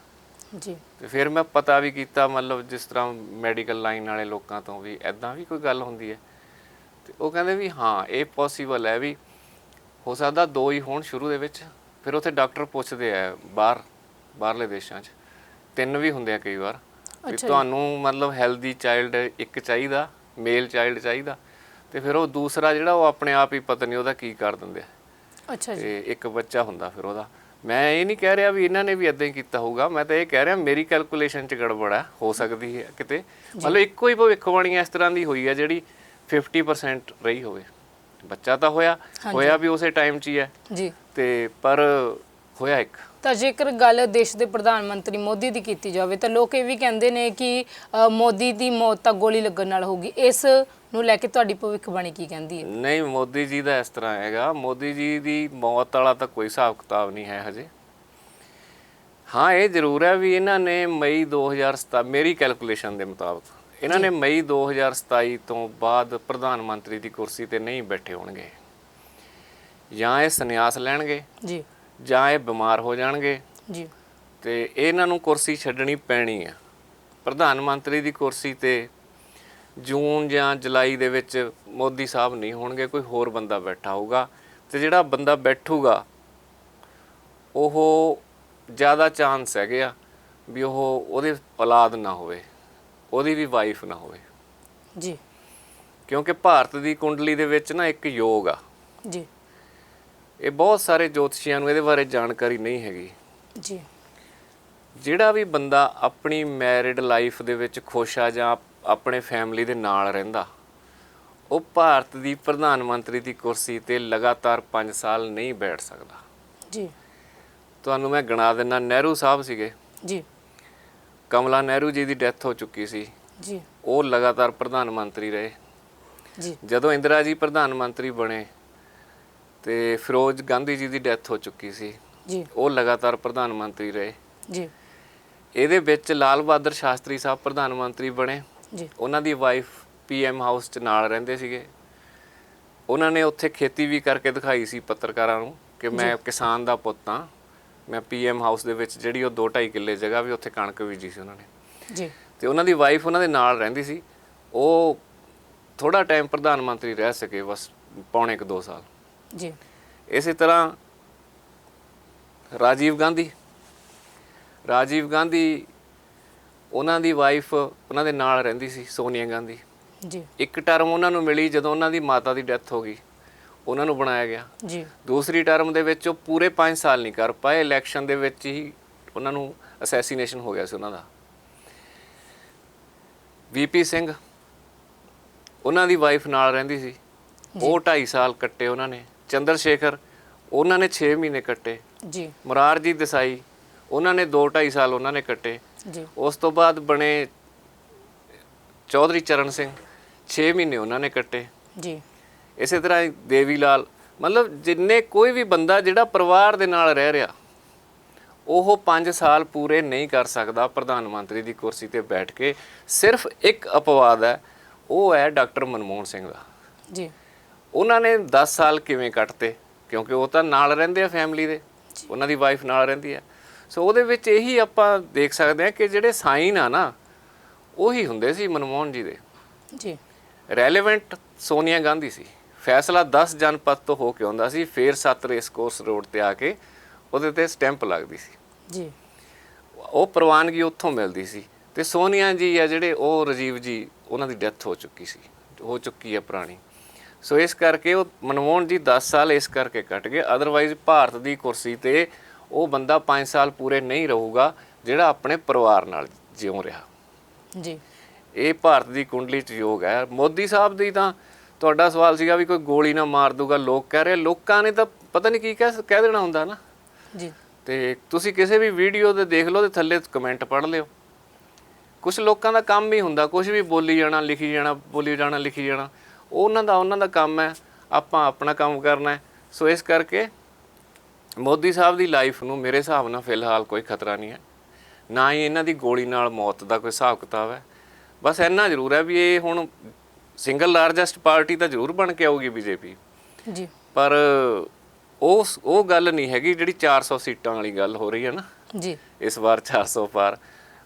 ਜੀ। ਤੇ ਫਿਰ ਮੈਂ ਪਤਾ ਵੀ ਕੀਤਾ ਮਤਲਬ ਜਿਸ ਤਰ੍ਹਾਂ ਮੈਡੀਕਲ ਲਾਈਨ ਵਾਲੇ ਲੋਕਾਂ ਤੋਂ ਵੀ ਐਦਾਂ ਵੀ ਕੋਈ ਗੱਲ ਹੁੰਦੀ ਹੈ। ਤੇ ਉਹ ਕਹਿੰਦੇ ਵੀ ਹਾਂ ਇਹ ਪੋਸੀਬਲ ਹੈ ਵੀ ਹੋ ਸਕਦਾ ਦੋ ਹੀ ਹੋਣ ਸ਼ੁਰੂ ਦੇ ਵਿੱਚ। ਫਿਰ ਉੱਥੇ ਡਾਕਟਰ ਪੁੱਛਦੇ ਆ ਬਾਹਰ ਬਾਹਰਲੇ ਦੇਸ਼ਾਂ 'ਚ। ਤਿੰਨ ਵੀ ਹੁੰਦੇ ਆ ਕਈ ਵਾਰ। ਵੀ। ਤੁਹਾਨੂੰ ਮਤਲਬ ਹੈਲਦੀ ਚਾਈਲਡ ਇੱਕ ਚਾਹੀਦਾ ਮੇਲ ਚਾਈਲਡ ਚਾਹੀਦਾ। ਤੇ ਫਿਰ ਉਹ ਦੂਸਰਾ ਜਿਹੜਾ ਉਹ ਆਪਣੇ ਆਪ ਹੀ ਪਤਾ ਨਹੀਂ ਉਹਦਾ ਕੀ ਕਰ ਦਿੰਦੇ ਆ। ਅੱਛਾ ਜੀ। ਤੇ ਇੱਕ ਬੱਚਾ ਹੁੰਦਾ ਫਿਰ ਉਹਦਾ। ਮੈਂ ਇਹ ਨਹੀਂ ਕਹਿ ਰਿਹਾ ਵੀ ਇਹਨਾਂ ਨੇ ਵੀ ਇਦਾਂ ਹੀ ਕੀਤਾ ਹੋਊਗਾ। ਮੈਂ ਤਾਂ ਇਹ ਕਹਿ ਰਿਹਾ ਮੇਰੀ ਕੈਲਕੂਲੇਸ਼ਨ 'ਚ ਗੜਬੜ ਹੈ। ਹੋ ਸਕਦੀ ਹੈ ਕਿਤੇ। ਮਤਲਬ ਇੱਕੋ ਹੀ ਭਵਿੱਖਬਾਣੀ ਇਸ ਤਰ੍ਹਾਂ ਦੀ ਹੋਈ ਹੈ ਜਿਹੜੀ 50% ਰਹੀ ਹੋਵੇ। ਬੱਚਾ ਤਾਂ ਹੋਇਆ ਹੋਇਆ ਵੀ ਉਸੇ ਟਾਈਮ 'ਚ ਹੀ ਹੈ। ਜੀ। ਤੇ ਪਰ ਹੋਇਆ ਇੱਕ। ਤਾਂ ਜੇਕਰ ਗੱਲ ਦੇਸ਼ ਦੇ ਪ੍ਰਧਾਨ ਮੰਤਰੀ ਮੋਦੀ ਦੀ ਕੀਤੀ ਜਾਵੇ ਤਾਂ ਲੋਕ ਇਹ ਵੀ ਕਹਿੰਦੇ ਨੇ ਕਿ ਮੋਦੀ ਦੀ ਮੌਤ ਤਾਂ ਗੋਲੀ ਲੱਗਣ ਨਾਲ ਹੋਗੀ ਇਸ ਨੂੰ ਲੈ ਕੇ ਤੁਹਾਡੀ ਭਵਿੱਖਬਾਣੀ ਕੀ ਕਹਿੰਦੀ ਹੈ? ਨਹੀਂ ਮੋਦੀ ਜੀ ਦਾ ਇਸ ਤਰ੍ਹਾਂ ਹੈਗਾ। ਮੋਦੀ ਜੀ ਦੀ ਮੌਤ ਵਾਲਾ ਤਾਂ ਕੋਈ ਹਿਸਾਬ ਕਿਤਾਬ ਨਹੀਂ ਹੈ ਹਜੇ। ਹਾਂ ਇਹ ਜ਼ਰੂਰ ਹੈ ਵੀ ਇਹਨਾਂ ਨੇ ਮਈ 2027 ਮੇਰੀ ਕੈਲਕੂਲੇਸ਼ਨ ਦੇ ਮੁਤਾਬਕ ਇਹਨਾਂ ਨੇ ਮਈ 2027 ਤੋਂ ਬਾਅਦ ਪ੍ਰਧਾਨ ਮੰਤਰੀ ਦੀ ਕੁਰਸੀ ਤੇ ਨਹੀਂ ਬੈਠੇ ਹੋਣਗੇ। ਜਾਂ ਇਹ ਸੰਨਿਆਸ ਲੈਣਗੇ ਜੀ। ਜਾਂ ਇਹ ਬਿਮਾਰ ਹੋ ਜਾਣਗੇ। ਜੀ। ਤੇ ਇਹਨਾਂ ਨੂੰ ਕੁਰਸੀ ਛੱਡਣੀ ਪੈਣੀ ਆ। ਪ੍ਰਧਾਨ ਮੰਤਰੀ ਦੀ ਕੁਰਸੀ ਤੇ ਜੂਨ ਜਾਂ ਜੁਲਾਈ ਦੇ ਵਿੱਚ ਮੋਦੀ ਸਾਹਿਬ ਨਹੀਂ ਹੋਣਗੇ ਕੋਈ ਹੋਰ ਬੰਦਾ ਬੈਠਾ ਹੋਊਗਾ ਤੇ ਜਿਹੜਾ ਬੰਦਾ ਬੈਠੂਗਾ ਉਹ ਜ਼ਿਆਦਾ ਚਾਂਸ ਹੈਗੇ ਆ ਵੀ ਉਹ ਉਹਦੇ ਔਲਾਦ ਨਾ ਹੋਵੇ। ਉਹਦੀ ਵੀ ਵਾਈਫ ਨਾ ਹੋਵੇ। ਜੀ। ਕਿਉਂਕਿ ਭਾਰਤ ਦੀ ਕੁੰਡਲੀ ਦੇ ਵਿੱਚ ਨਾ ਇੱਕ ਯੋਗ ਆ। ਜੀ। ਇਹ ਬਹੁਤ ਸਾਰੇ ਜੋਤਸ਼ੀਆਂ ਨੂੰ ਇਹਦੇ ਬਾਰੇ ਜਾਣਕਾਰੀ ਨਹੀਂ ਹੈਗੀ। ਜੀ। ਜਿਹੜਾ ਵੀ ਬੰਦਾ ਆਪਣੀ ਮੈਰਿਡ ਲਾਈਫ ਦੇ ਵਿੱਚ ਖੁਸ਼ ਆ ਜਾਂ ਆਪਣੇ ਫੈਮਿਲੀ ਦੇ ਨਾਲ ਰਹਿੰਦਾ ਉਹ ਭਾਰਤ ਦੀ ਪ੍ਰਧਾਨ ਮੰਤਰੀ ਦੀ ਕੁਰਸੀ ਤੇ ਲਗਾਤਾਰ 5 ਸਾਲ ਨਹੀਂ ਬੈਠ ਸਕਦਾ। ਜੀ। ਤੁਹਾਨੂੰ ਮੈਂ ਗਿਣਾ ਦਿੰਨਾ ਨਹਿਰੂ ਸਾਹਿਬ ਸੀਗੇ। ਜੀ। ਕਮਲਾ ਨਹਿਰੂ ਜੀ ਦੀ ਡੈਥ ਹੋ ਚੁੱਕੀ ਸੀ। ਜੀ। ਉਹ ਲਗਾਤਾਰ ਪ੍ਰਧਾਨ ਮੰਤਰੀ ਰਹੇ। ਜੀ। ਜਦੋਂ ਇੰਦਰਾ ਜੀ ਪ੍ਰਧਾਨ ਮੰਤਰੀ ਬਣੇ ਤੇ ਫਿਰੋਜ਼ ਗਾਂਧੀ ਜੀ ਦੀ ਡੈਥ ਹੋ ਚੁੱਕੀ ਸੀ ਜੀ। ਉਹ ਲਗਾਤਾਰ ਪ੍ਰਧਾਨ ਮੰਤਰੀ ਰਹੇ। ਜੀ। ਇਹਦੇ ਵਿੱਚ ਲਾਲ ਬਹਾਦਰ ਸ਼ਾਸਤਰੀ ਸਾਹਿਬ ਪ੍ਰਧਾਨ ਮੰਤਰੀ ਬਣੇ। ਜੀ। ਉਹਨਾਂ ਦੀ ਵਾਈਫ ਪੀਐਮ ਹਾਊਸ 'ਚ ਨਾਲ ਰਹਿੰਦੇ ਸੀਗੇ। ਉਹਨਾਂ ਨੇ ਉੱਥੇ ਖੇਤੀ ਵੀ ਕਰਕੇ ਦਿਖਾਈ ਸੀ ਪੱਤਰਕਾਰਾਂ ਨੂੰ ਕਿ ਮੈਂ ਕਿਸਾਨ ਦਾ ਪੁੱਤ ਹਾਂ। ਮੈਂ ਪੀਐਮ ਹਾਊਸ ਦੇ ਵਿੱਚ ਜਿਹੜੀ ਉਹ 2.5 ਕਿੱਲੇ ਜਗ੍ਹਾ ਵੀ ਉੱਥੇ ਕਣਕ ਬੀਜੀ ਸੀ ਉਹਨਾਂ ਨੇ। ਜੀ। ਤੇ ਉਹਨਾਂ ਦੀ ਵਾਈਫ ਉਹਨਾਂ ਦੇ ਨਾਲ ਰਹਿੰਦੀ ਸੀ। ਉਹ ਥੋੜਾ ਟਾਈਮ ਪ੍ਰਧਾਨ ਮੰਤਰੀ ਰਹਿ ਸਕੇ ਬਸ ਪੌਣੇ ਕੁ 2 ਸਾਲ। ਜੀ। ਇਸੇ ਤਰ੍ਹਾਂ ਰਾਜੀਵ ਗਾਂਧੀ। ਰਾਜੀਵ ਗਾਂਧੀ ਉਹਨਾਂ ਦੀ ਵਾਈਫ ਉਹਨਾਂ ਦੇ ਨਾਲ ਰਹਿੰਦੀ ਸੀ ਸੋਨੀਆ ਗਾਂਧੀ। ਜੀ। ਇੱਕ ਟਰਮ ਉਹਨਾਂ ਨੂੰ ਮਿਲੀ ਜਦੋਂ ਉਹਨਾਂ ਦੀ ਮਾਤਾ ਦੀ ਡੈਥ ਹੋ ਗਈ। ਉਹਨਾਂ ਨੂੰ ਬਣਾਇਆ ਗਿਆ। ਜੀ। ਦੂਸਰੀ ਟਰਮ ਦੇ ਵਿੱਚ ਉਹ ਪੂਰੇ 5 ਸਾਲ ਨਹੀਂ ਕਰ ਪਾਏ ਇਲੈਕਸ਼ਨ ਦੇ ਵਿੱਚ ਹੀ ਉਹਨਾਂ ਨੂੰ ਅਸੈਸੀਨੇਸ਼ਨ ਹੋ ਗਿਆ ਸੀ ਉਹਨਾਂ ਦਾ। ਵੀਪੀ ਸਿੰਘ ਉਹਨਾਂ ਦੀ ਵਾਈਫ ਨਾਲ ਰਹਿੰਦੀ ਸੀ। ਉਹ 2.5 ਸਾਲ ਕੱਟੇ ਉਹਨਾਂ ਨੇ। ਚੰਦਰ ਸ਼ੇਖਰ ਉਹਨਾਂ ਨੇ 6 ਮਹੀਨੇ ਕੱਟੇ। ਜੀ। ਮੁਰਾਰਜੀ ਦੇਸਾਈ ਉਹਨਾਂ ਨੇ 2 2.5 ਸਾਲ ਉਹਨਾਂ ਨੇ ਕੱਟੇ। ਜੀ। ਉਸ ਤੋਂ ਬਾਅਦ ਬਣੇ ਚੌਧਰੀ ਚਰਨ ਸਿੰਘ 6 ਮਹੀਨੇ ਉਹਨਾਂ ਨੇ ਕੱਟੇ। ਜੀ। ਇਸੇ ਤਰ੍ਹਾਂ ਹੀ ਦੇਵੀ ਲਾਲ। ਮਤਲਬ ਜਿੰਨੇ ਕੋਈ ਵੀ ਬੰਦਾ ਜਿਹੜਾ ਪਰਿਵਾਰ ਦੇ ਨਾਲ ਰਹਿ ਰਿਹਾ ਉਹ 5 ਸਾਲ ਪੂਰੇ ਨਹੀਂ ਕਰ ਸਕਦਾ ਪ੍ਰਧਾਨ ਮੰਤਰੀ ਦੀ ਕੁਰਸੀ ਤੇ ਬੈਠ ਕੇ। ਸਿਰਫ ਇੱਕ ਅਪਵਾਦ ਹੈ ਉਹ ਹੈ ਡਾਕਟਰ ਮਨਮੋਹਨ ਸਿੰਘ ਦਾ। ਜੀ। ਉਹਨਾਂ ਨੇ 10 ਸਾਲ ਕਿਵੇਂ ਕੱਟਤੇ? ਕਿਉਂਕਿ ਉਹ ਤਾਂ ਨਾਲ ਰਹਿੰਦੇ ਆ ਫੈਮਿਲੀ ਦੇ। ਉਹਨਾਂ ਦੀ ਵਾਈਫ ਨਾਲ ਰਹਿੰਦੀ ਹੈ। ਸੋ ਉਹਦੇ ਵਿੱਚ ਇਹੀ ਆਪਾਂ ਦੇਖ ਸਕਦੇ ਹਾਂ ਕਿ ਜਿਹੜੇ ਸਾਈਨ ਆ ਨਾ ਉਹੀ ਹੁੰਦੇ ਸੀ ਮਨਮੋਹਨ ਜੀ ਦੇ। ਜੀ। ਰੈਲੇਵੈਂਟ ਸੋਨੀਆ ਗਾਂਧੀ ਸੀ। ਫੈਸਲਾ 10 ਜਨਪਦ ਤੋਂ ਹੋ ਕੇ ਆਉਂਦਾ ਸੀ ਫੇਰ 7 ਰੇਸ ਕੋਰਸ ਰੋਡ ਤੇ ਆ ਕੇ ਉਹਦੇ ਤੇ ਸਟੈਂਪ ਲੱਗਦੀ ਸੀ। ਜੀ। ਉਹ ਪ੍ਰਵਾਨਗੀ ਉੱਥੋਂ ਮਿਲਦੀ ਸੀ ਤੇ ਸੋਨੀਆ ਜੀ ਆ ਜਿਹੜੇ ਉਹ ਰਾਜੀਵ ਜੀ ਉਹਨਾਂ ਦੀ ਡੈਥ ਹੋ ਚੁੱਕੀ ਸੀ ਹੋ ਚੁੱਕੀ ਹੈ ਪੁਰਾਣੀ। ਸੋ ਇਸ ਕਰਕੇ ਉਹ ਮਨਮੋਹਨ ਜੀ 10 ਸਾਲ ਇਸ ਕਰਕੇ ਕੱਟ ਗਏ ਅਦਰਵਾਈਜ਼ ਭਾਰਤ ਦੀ ਕੁਰਸੀ ਤੇ ਉਹ ਬੰਦਾ 5 ਸਾਲ ਪੂਰੇ ਨਹੀਂ ਰਹੂਗਾ ਜਿਹੜਾ ਆਪਣੇ ਪਰਿਵਾਰ ਨਾਲ ਜਿਉਂ ਰਿਹਾ। ਜੀ। ਇਹ ਭਾਰਤ ਦੀ ਕੁੰਡਲੀ ਚ ਯੋਗ ਹੈ। ਮੋਦੀ ਸਾਹਿਬ ਦੀ ਤਾਂ ਤੁਹਾਡਾ ਸਵਾਲ ਸੀਗਾ ਵੀ ਕੋਈ ਗੋਲੀ ਨਾ ਮਾਰ ਦੂਗਾ ਲੋਕ ਕਹਿ ਰਹੇ ਲੋਕਾਂ ਨੇ ਤਾਂ ਪਤਾ ਨਹੀਂ ਕੀ ਕਹਿ ਕਹਿ ਦੇਣਾ ਹੁੰਦਾ ਨਾ। ਜੀ। ਤੇ ਤੁਸੀਂ ਕਿਸੇ ਵੀ ਵੀਡੀਓ ਦੇ ਦੇਖ ਲਓ ਤੇ ਥੱਲੇ ਕਮੈਂਟ ਪੜ੍ਹ ਲਿਓ। ਕੁਝ ਲੋਕਾਂ ਦਾ ਕੰਮ ਹੀ ਹੁੰਦਾ ਕੁਝ ਵੀ ਬੋਲੀ ਜਾਣਾ ਲਿਖੀ ਜਾਣਾ ਬੋਲੀ ਜਾਣਾ ਲਿਖੀ ਜਾਣਾ। ਉਹ ਉਹਨਾਂ ਦਾ ਉਹਨਾਂ ਦਾ ਕੰਮ ਹੈ ਆਪਾਂ ਆਪਣਾ ਕੰਮ ਕਰਨਾ ਹੈ। ਸੋ ਇਸ ਕਰਕੇ ਮੋਦੀ ਸਾਹਿਬ ਦੀ ਲਾਈਫ ਨੂੰ ਮੇਰੇ ਹਿਸਾਬ ਨਾਲ ਫਿਲਹਾਲ ਕੋਈ ਖਤਰਾ ਨਹੀਂ ਹੈ। ਨਾ ਹੀ ਇਹਨਾਂ ਦੀ ਗੋਲੀ ਨਾਲ ਮੌਤ ਦਾ ਕੋਈ ਹਿਸਾਬ ਕਿਤਾਬ ਹੈ। ਬਸ ਇੰਨਾ ਜ਼ਰੂਰ ਹੈ ਵੀ ਇਹ ਹੁਣ ਸਿੰਗਲ ਲਾਰਜੈਸਟ ਪਾਰਟੀ ਤਾਂ ਜ਼ਰੂਰ ਬਣ ਕੇ ਆਊਗੀ ਬੀਜੇਪੀ। ਜੀ। ਪਰ ਉਹ ਉਹ ਗੱਲ ਨਹੀਂ ਹੈਗੀ ਜਿਹੜੀ 400 ਸੀਟਾਂ ਵਾਲੀ ਗੱਲ ਹੋ ਰਹੀ ਹੈ ਨਾ। ਜੀ। ਇਸ ਵਾਰ 400 ਪਾਰ।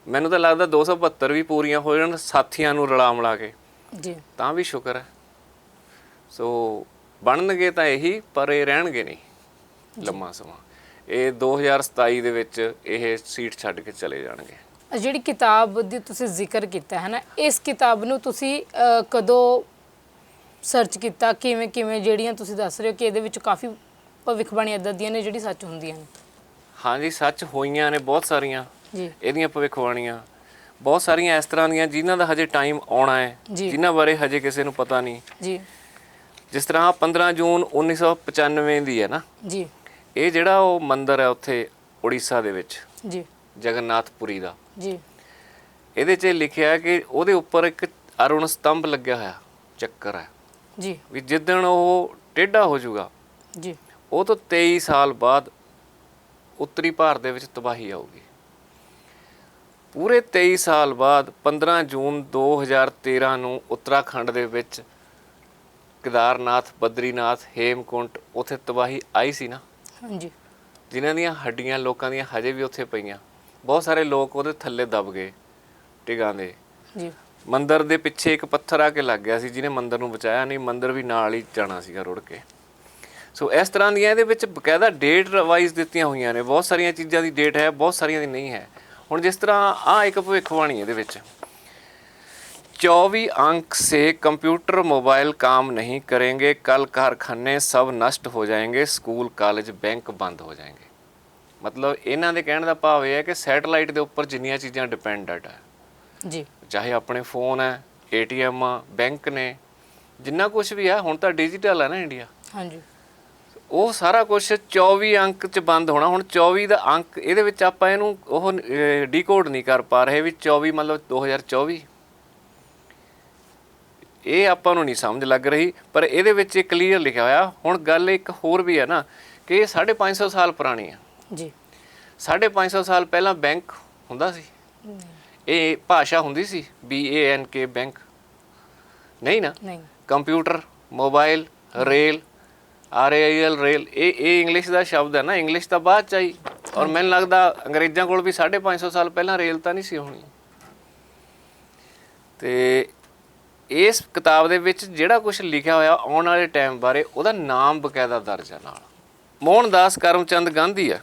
ਮੈਨੂੰ ਤਾਂ ਲੱਗਦਾ 272 ਵੀ ਪੂਰੀਆਂ ਹੋ ਜਾਣ ਸਾਥੀਆਂ ਨੂੰ ਰਲਾ ਮਿਲਾ ਕੇ। ਜੀ। ਤਾਂ ਵੀ ਸ਼ੁਕਰ ਹੈ। ਸੋ ਬਣਨਗੇ ਤਾਂ ਇਹੀ ਪਰ ਇਹ ਰਹਿਣਗੇ ਨਹੀਂ ਲੰਮਾ ਸਮਾਂ। ਇਹ 2027 ਦੇ ਵਿੱਚ ਇਹ ਸੀਟ ਛੱਡ ਕੇ ਚਲੇ ਜਾਣਗੇ। ਜਿਹੜੀ ਕਿਤਾਬ ਦੀ ਤੁਸੀਂ ਜ਼ਿਕਰ ਕੀਤਾ ਹੈ ਨਾ ਇਸ ਕਿਤਾਬ ਨੂੰ ਤੁਸੀਂ ਕਦੋਂ ਸਰਚ ਕੀਤਾ? ਕਿਵੇਂ ਕਿਵੇਂ ਜਿਹੜੀਆਂ ਤੁਸੀਂ ਦੱਸ ਰਹੇ ਹੋ ਕਿ ਇਹਦੇ ਵਿੱਚ ਕਾਫੀ ਭਵਿੱਖਬਾਣੀ ਇਦਾਂ ਦੀਆਂ ਨੇ ਜਿਹੜੀ ਸੱਚ ਹੁੰਦੀਆਂ ਨੇ? ਹਾਂਜੀ ਸੱਚ ਹੋਈਆਂ ਨੇ ਬਹੁਤ ਸਾਰੀਆਂ। ਜੀ। ਇਹਦੀਆਂ ਭਵਿੱਖਬਾਣੀਆਂ। ਬਹੁਤ ਸਾਰੀਆਂ ਇਸ ਤਰ੍ਹਾਂ ਦੀਆਂ ਜਿਨ੍ਹਾਂ ਦਾ ਹਜੇ ਟਾਈਮ ਆਉਣਾ ਹੈ। ਜਿਨ੍ਹਾਂ ਬਾਰੇ ਹਜੇ ਕਿਸੇ ਨੂੰ ਪਤਾ ਨਹੀਂ। ਜੀ। ਜਿਸ ਤਰ੍ਹਾਂ ਆਹ 15 ਜੂਨ 1995 ਦੀ ਹੈ ਨਾ ਜੀ। ਇਹ ਜਿਹੜਾ ਉਹ ਮੰਦਿਰ ਹੈ ਉੱਥੇ ਉੜੀਸਾ ਦੇ ਵਿੱਚ। ਜੀ। ਜਗਨਨਾਥਪੁਰੀ ਦਾ। ਜੀ। ਇਹਦੇ 'ਚ ਲਿਖਿਆ ਕਿ ਉਹਦੇ ਉੱਪਰ ਇੱਕ ਅਰੁਣ ਸਤੰਭ ਲੱਗਿਆ ਹੋਇਆ ਚੱਕਰ ਹੈ। ਜੀ। ਵੀ ਜਿੱਦਣ ਉਹ ਟੇਢਾ ਹੋ ਜਾਊਗਾ ਜੀ। ਉਹ ਤੋਂ 23 ਸਾਲ ਬਾਅਦ ਉੱਤਰੀ ਭਾਰਤ ਦੇ ਵਿੱਚ ਤਬਾਹੀ ਆਊਗੀ। ਪੂਰੇ 23 ਸਾਲ ਬਾਅਦ 15 ਜੂਨ 2013 ਨੂੰ ਉੱਤਰਾਖੰਡ ਦੇ ਵਿੱਚ ਕੇਦਾਰਨਾਥ ਬਦਰੀਨਾਥ ਹੇਮਕੁੰਟ ਉੱਥੇ ਤਬਾਹੀ ਆਈ ਸੀ ਨਾ? ਹਾਂਜੀ। ਜਿਨ੍ਹਾਂ ਦੀਆਂ ਹੱਡੀਆਂ ਲੋਕਾਂ ਦੀਆਂ ਹਜੇ ਵੀ ਉੱਥੇ ਪਈਆਂ। ਬਹੁਤ ਸਾਰੇ ਲੋਕ ਉਹਦੇ ਥੱਲੇ ਦਬ ਗਏ ਟਿਗਾਂ ਦੇ ਜੀ ਮੰਦਿਰ ਦੇ ਪਿੱਛੇ ਇੱਕ ਪੱਥਰ ਆ ਕੇ ਲੱਗ ਗਿਆ ਸੀ ਜਿਹਨੇ ਮੰਦਿਰ ਨੂੰ ਬਚਾਇਆ ਨਹੀਂ ਮੰਦਿਰ ਵੀ ਨਾਲ ਹੀ ਜਾਣਾ ਸੀਗਾ ਰੁੜ ਕੇ ਸੋ ਇਸ ਤਰ੍ਹਾਂ ਦੀਆਂ ਇਹਦੇ ਵਿੱਚ ਬਕਾਇਦਾ ਡੇਟ ਰਿਵਾਈਜ਼ ਦਿੱਤੀਆਂ ਹੋਈਆਂ ਨੇ ਬਹੁਤ ਸਾਰੀਆਂ ਚੀਜ਼ਾਂ ਦੀ ਡੇਟ ਹੈ ਬਹੁਤ ਸਾਰੀਆਂ ਦੀ ਨਹੀਂ ਹੈ ਹੁਣ ਜਿਸ ਤਰ੍ਹਾਂ ਆ ਇੱਕ ਭਵਿੱਖਬਾਣੀ ਇਹਦੇ ਵਿੱਚ 24 अंक से कंप्यूटर मोबाइल काम नहीं करेंगे कल कारखाने सब नष्ट हो जाएंगे स्कूल कॉलेज बैंक ਬੰਦ ਹੋ ਜਾਣਗੇ ਮਤਲਬ ਇਹਨਾਂ ਦੇ ਕਹਿਣ ਦਾ ਭਾਵ ਇਹ ਹੈ ਕਿ ਸੈਟਲਾਈਟ ਦੇ ਉੱਪਰ ਜਿੰਨੀਆਂ ਚੀਜ਼ਾਂ ਡਿਪੈਂਡੈਂਟ ਹੈ ਜੀ। ਚਾਹੇ ਆਪਣੇ ਫੋਨ ਹੈ ਏਟੀਐਮ ਆ ਬੈਂਕ ਨੇ ਜਿੰਨਾ ਕੁਝ ਵੀ ਆ ਹੁਣ ਤਾਂ ਡਿਜੀਟਲ ਹੈ ਨਾ ਇੰਡੀਆ। ਹਾਂਜੀ। ਉਹ ਸਾਰਾ ਕੁਝ 24 ਅੰਕ ਚ ਬੰਦ ਹੋਣਾ। ਹੁਣ 24 ਦਾ ਅੰਕ ਇਹਦੇ ਵਿੱਚ ਆਪਾਂ ਇਹਨੂੰ ਉਹ ਡੀਕੋਡ ਨਹੀਂ ਕਰ ਪਾ ਰਹੇ ਵੀ 24 ਮਤਲਬ 2024 ਇਹ ਆਪਾਂ ਨੂੰ ਨਹੀਂ ਸਮਝ ਲੱਗ ਰਹੀ ਪਰ ਇਹਦੇ ਵਿੱਚ ਇਹ ਕਲੀਅਰ ਲਿਖਿਆ ਹੋਇਆ। ਹੁਣ ਗੱਲ ਇੱਕ ਹੋਰ ਵੀ ਹੈ ਨਾ ਕਿ ਇਹ 550 ਸਾਲ ਪੁਰਾਣੀ ਹੈ ਜੀ। 550 ਸਾਲ ਪਹਿਲਾਂ ਬੈਂਕ ਹੁੰਦਾ ਸੀ। ਇਹ ਭਾਸ਼ਾ ਹੁੰਦੀ ਸੀ B A N K bank. ਨਹੀਂ ਨਾ? ਨਹੀਂ। Computer mobile rail R A L rail. ਇਹ ਇਹ ਇੰਗਲਿਸ਼ ਦਾ ਸ਼ਬਦ ਹੈ ਨਾ। ਇੰਗਲਿਸ਼ ਤਾਂ ਬਾਅਦ ਚ ਆਈ। ਔਰ ਮੈਨੂੰ ਲੱਗਦਾ ਅੰਗਰੇਜ਼ਾਂ ਕੋਲ ਵੀ 550 ਸਾਲ ਪਹਿਲਾਂ ਰੇਲ ਤਾਂ ਨਹੀਂ ਸੀ ਹੋਣੀ। ਤੇ ਇਸ ਕਿਤਾਬ ਦੇ ਵਿੱਚ ਜਿਹੜਾ ਕੁਝ ਲਿਖਿਆ ਹੋਇਆ ਆਉਣ ਵਾਲੇ ਟਾਈਮ ਬਾਰੇ ਉਹਦਾ ਨਾਮ ਬਕਾਇਦਾ ਦਰਜ ਹੈ ਨਾਲ। ਮੋਹਨਦਾਸ ਕਰਮਚੰਦ ਗਾਂਧੀ ਹੈ।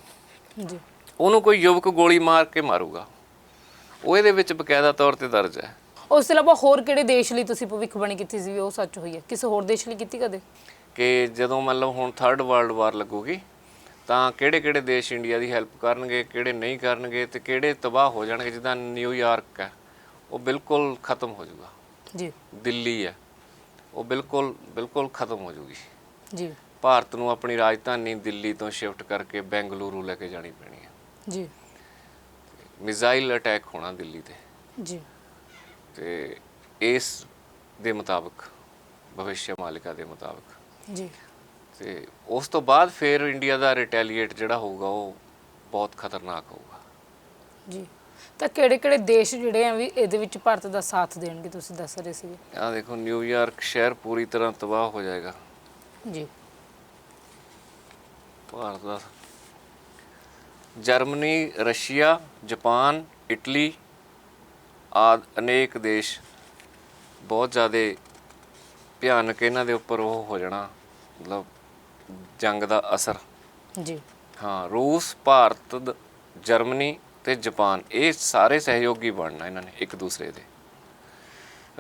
ਜੀ। ਉਹਨੂੰ ਕੋਈ ਯੁਵਕ ਗੋਲੀ ਮਾਰ ਕੇ ਮਾਰੂਗਾ। ਉਹ ਇਹਦੇ ਵਿੱਚ ਬਕਾਇਦਾ ਤੌਰ ਤੇ ਦਰਜ ਹੈ। ਉਸ ਤੋਂ ਇਲਾਵਾ ਹੋਰ ਕਿਹੜੇ ਦੇਸ਼ ਲਈ ਤੁਸੀਂ ਭਵਿੱਖਬਾਣੀ ਕੀਤੀ ਸੀ ਵੀ ਉਹ ਸੱਚ ਹੋਈ ਹੈ? ਕਿਸੇ ਹੋਰ ਦੇਸ਼ ਲਈ ਕੀਤੀ ਕਦੇ? ਕਿ ਜਦੋਂ ਮਤਲਬ ਹੁਣ ਥਰਡ ਵਰਲਡ ਵਾਰ ਲੱਗੂਗੀ ਤਾਂ ਕਿਹੜੇ ਕਿਹੜੇ ਦੇਸ਼ ਇੰਡੀਆ ਦੀ ਹੈਲਪ ਕਰਨਗੇ ਕਿਹੜੇ ਨਹੀਂ ਕਰਨਗੇ ਤੇ ਕਿਹੜੇ ਤਬਾਹ ਹੋ ਜਾਣਗੇ ਜਿੱਦਾਂ ਨਿਊਯਾਰਕ ਹੈ ਉਹ ਬਿਲਕੁਲ ਖਤਮ ਹੋ ਜਾਊਗਾ। ਜੀ। ਦਿੱਲੀ ਹੈ ਉਹ ਬਿਲਕੁਲ ਬਿਲਕੁਲ ਖਤਮ ਹੋ ਜਾਊਗੀ। ਜੀ। ਭਾਰਤ ਨੂੰ ਆਪਣੀ ਰਾਜਧਾਨੀ ਦਿੱਲੀ ਤੋਂ ਸ਼ਿਫਟ ਕਰਕੇ ਬੈਂਗਲੁਰੂ ਲੈ ਕੇ ਜਾਣੀ ਪੈਣੀ ਹੈ। ਜੀ। ਮਿਜ਼ਾਈਲ ਅਟੈਕ ਹੋਣਾ ਦਿੱਲੀ ਤੇ। ਜੀ। ਤੇ ਇਸ ਦੇ ਮੁਤਾਬਕ ਭਵਿੱਖ ਮਾਲਿਕਾ ਦੇ ਮੁਤਾਬਕ। ਜੀ। ਤੇ ਉਸ ਤੋਂ ਬਾਅਦ ਫਿਰ ਇੰਡੀਆ ਦਾ ਰਿਟੈਲੀਏਟ ਜਿਹੜਾ ਹੋਊਗਾ ਉਹ ਬਹੁਤ ਖਤਰਨਾਕ ਹੋਊਗਾ। ਜੀ। ਤਾਂ ਕਿਹੜੇ ਕਿਹੜੇ ਦੇਸ਼ ਜਿਹੜੇ ਆ ਵੀ ਇਹਦੇ ਵਿੱਚ ਭਾਰਤ ਦਾ ਸਾਥ ਦੇਣਗੇ ਤੁਸੀਂ ਦੱਸ ਰਹੇ ਸੀਗੇ? ਆਹ ਦੇਖੋ ਨਿਊਯਾਰਕ ਸ਼ਹਿਰ ਪੂਰੀ ਤਰ੍ਹਾਂ ਤਬਾਹ ਹੋ ਜਾਏਗਾ। ਜੀ। ਭਾਰਤ ਦਾ। ਜਰਮਨੀ ਰਸ਼ੀਆ ਜਾਪਾਨ ਇਟਲੀ ਆਦ ਅਨੇਕ ਦੇਸ਼ ਬਹੁਤ ਜ਼ਿਆਦਾ ਭਿਆਨਕ ਇਹਨਾਂ ਦੇ ਉੱਪਰ ਉਹ ਹੋ ਜਾਣਾ ਮਤਲਬ ਜੰਗ ਦਾ ਅਸਰ। ਜੀ। ਹਾਂ ਰੂਸ ਭਾਰਤ ਦ- ਜਰਮਨੀ ਤੇ ਜਾਪਾਨ ਇਹ ਸਾਰੇ ਸਹਿਯੋਗੀ ਬਣਨਾ ਇਹਨਾਂ ਨੇ ਇੱਕ ਦੂਸਰੇ ਦੇ।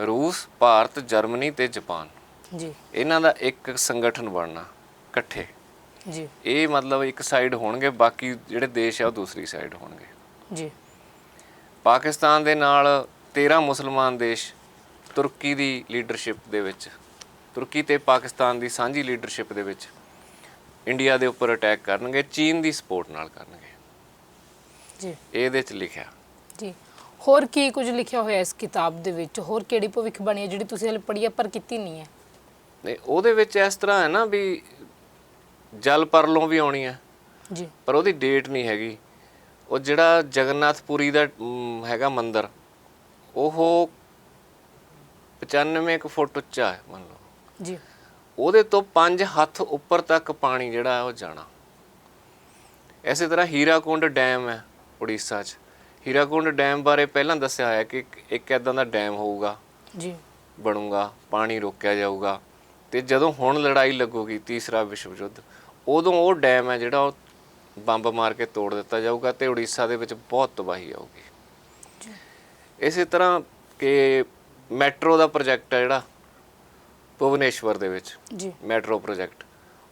ਰੂਸ ਭਾਰਤ ਜਰਮਨੀ ਤੇ ਜਾਪਾਨ। ਜੀ। ਇਹਨਾਂ ਦਾ ਇੱਕ ਸੰਗਠਨ ਬਣਨਾ ਇਕੱਠੇ। ਜੀ। ਇਹ ਮਤਲਬ ਇੱਕ ਸਾਈਡ ਹੋਣਗੇ ਬਾਕੀ ਜਿਹੜੇ ਦੇਸ਼ ਆ ਉਹ ਦੂਸਰੀ ਸਾਈਡ ਹੋਣਗੇ। ਜੀ। ਪਾਕਿਸਤਾਨ ਦੇ ਨਾਲ 13 ਮੁਸਲਮਾਨ ਦੇਸ਼ ਤੁਰਕੀ ਦੀ ਲੀਡਰਸ਼ਿਪ ਦੇ ਵਿੱਚ ਤੁਰਕੀ ਤੇ ਪਾਕਿਸਤਾਨ ਦੀ ਸਾਂਝੀ ਲੀਡਰਸ਼ਿਪ ਦੇ ਵਿੱਚ ਇੰਡੀਆ ਦੇ ਉੱਪਰ ਅਟੈਕ ਕਰਨਗੇ ਚੀਨ ਦੀ ਸਪੋਰਟ ਨਾਲ ਕਰਨਗੇ। ਜੀ। ਇਹਦੇ ਚ ਲਿਖਿਆ। ਜੀ। ਹੋਰ ਕੀ ਕੁਝ ਲਿਖਿਆ ਹੋਇਆ ਇਸ ਕਿਤਾਬ ਦੇ ਵਿੱਚ? ਹੋਰ ਕਿਹੜੀ ਭਵਿੱਖਬਾਣੀ ਹੈ ਜਿਹੜੀ ਤੁਸੀਂ ਹਲੇ ਪੜ੍ਹੀ ਹੈ ਪਰ ਕੀਤੀ ਨਹੀਂ ਹੈ? ਨੇ ਉਹਦੇ ਵਿੱਚ ਇਸ ਤਰ੍ਹਾਂ ਹੈ ਨਾ ਵੀ ਜਲ ਪਰਲੋਂ ਵੀ ਆਉਣੀ ਹੈ ਜੀ। ਪਰ ਉਹਦੀ ਡੇਟ ਨਹੀਂ ਹੈਗੀ। ਉਹ ਜਿਹੜਾ ਜਗਨਨਾਥਪੁਰੀ ਦਾ ਹੈਗਾ ਮੰਦਿਰ ਉਹ 95 ਕੁ ਫੁੱਟ ਉੱਚਾ ਹੈ ਮੰਨ ਲਓ। ਜੀ। ਉਹਦੇ ਤੋਂ 5 ਹੱਥ ਉੱਪਰ ਤੱਕ ਪਾਣੀ ਜਿਹੜਾ ਉਹ ਜਾਣਾ। ਐਸੇ ਤਰ੍ਹਾਂ ਹੀਰਾਕੁੰਡ ਡੈਮ ਹੈ ਉੜੀਸਾ 'ਚ। ਹੀਰਾਕੁੰਡ ਡੈਮ ਬਾਰੇ ਪਹਿਲਾਂ ਦੱਸਿਆ ਹੋਇਆ ਕਿ ਇੱਕ- ਇੱਕ ਐਦਾਂ ਦਾ ਡੈਮ ਹੋਊਗਾ। ਜੀ। ਬਣੂਗਾ ਪਾਣੀ ਰੋਕਿਆ ਜਾਊਗਾ। ਤੇ ਜਦੋਂ ਹੁਣ ਲੜਾਈ ਲੱਗੂਗੀ ਤੀਸਰਾ ਵਿਸ਼ਵ ਯੁੱਧ ਉਦੋਂ ਉਹ ਡੈਮ ਹੈ ਜਿਹੜਾ ਉਹ ਬੰਬ ਮਾਰ ਕੇ ਤੋੜ ਦਿੱਤਾ ਜਾਊਗਾ ਤੇ ਉੜੀਸਾ ਦੇ ਵਿੱਚ ਬਹੁਤ ਤਬਾਹੀ ਆਊਗੀ। ਇਸੇ ਤਰ੍ਹਾਂ ਕਿ ਮੈਟਰੋ ਦਾ ਪ੍ਰੋਜੈਕਟ ਹੈ ਜਿਹੜਾ ਭੁਵਨੇਸ਼ਵਰ ਦੇ ਵਿੱਚ ਜੀ। Metro project.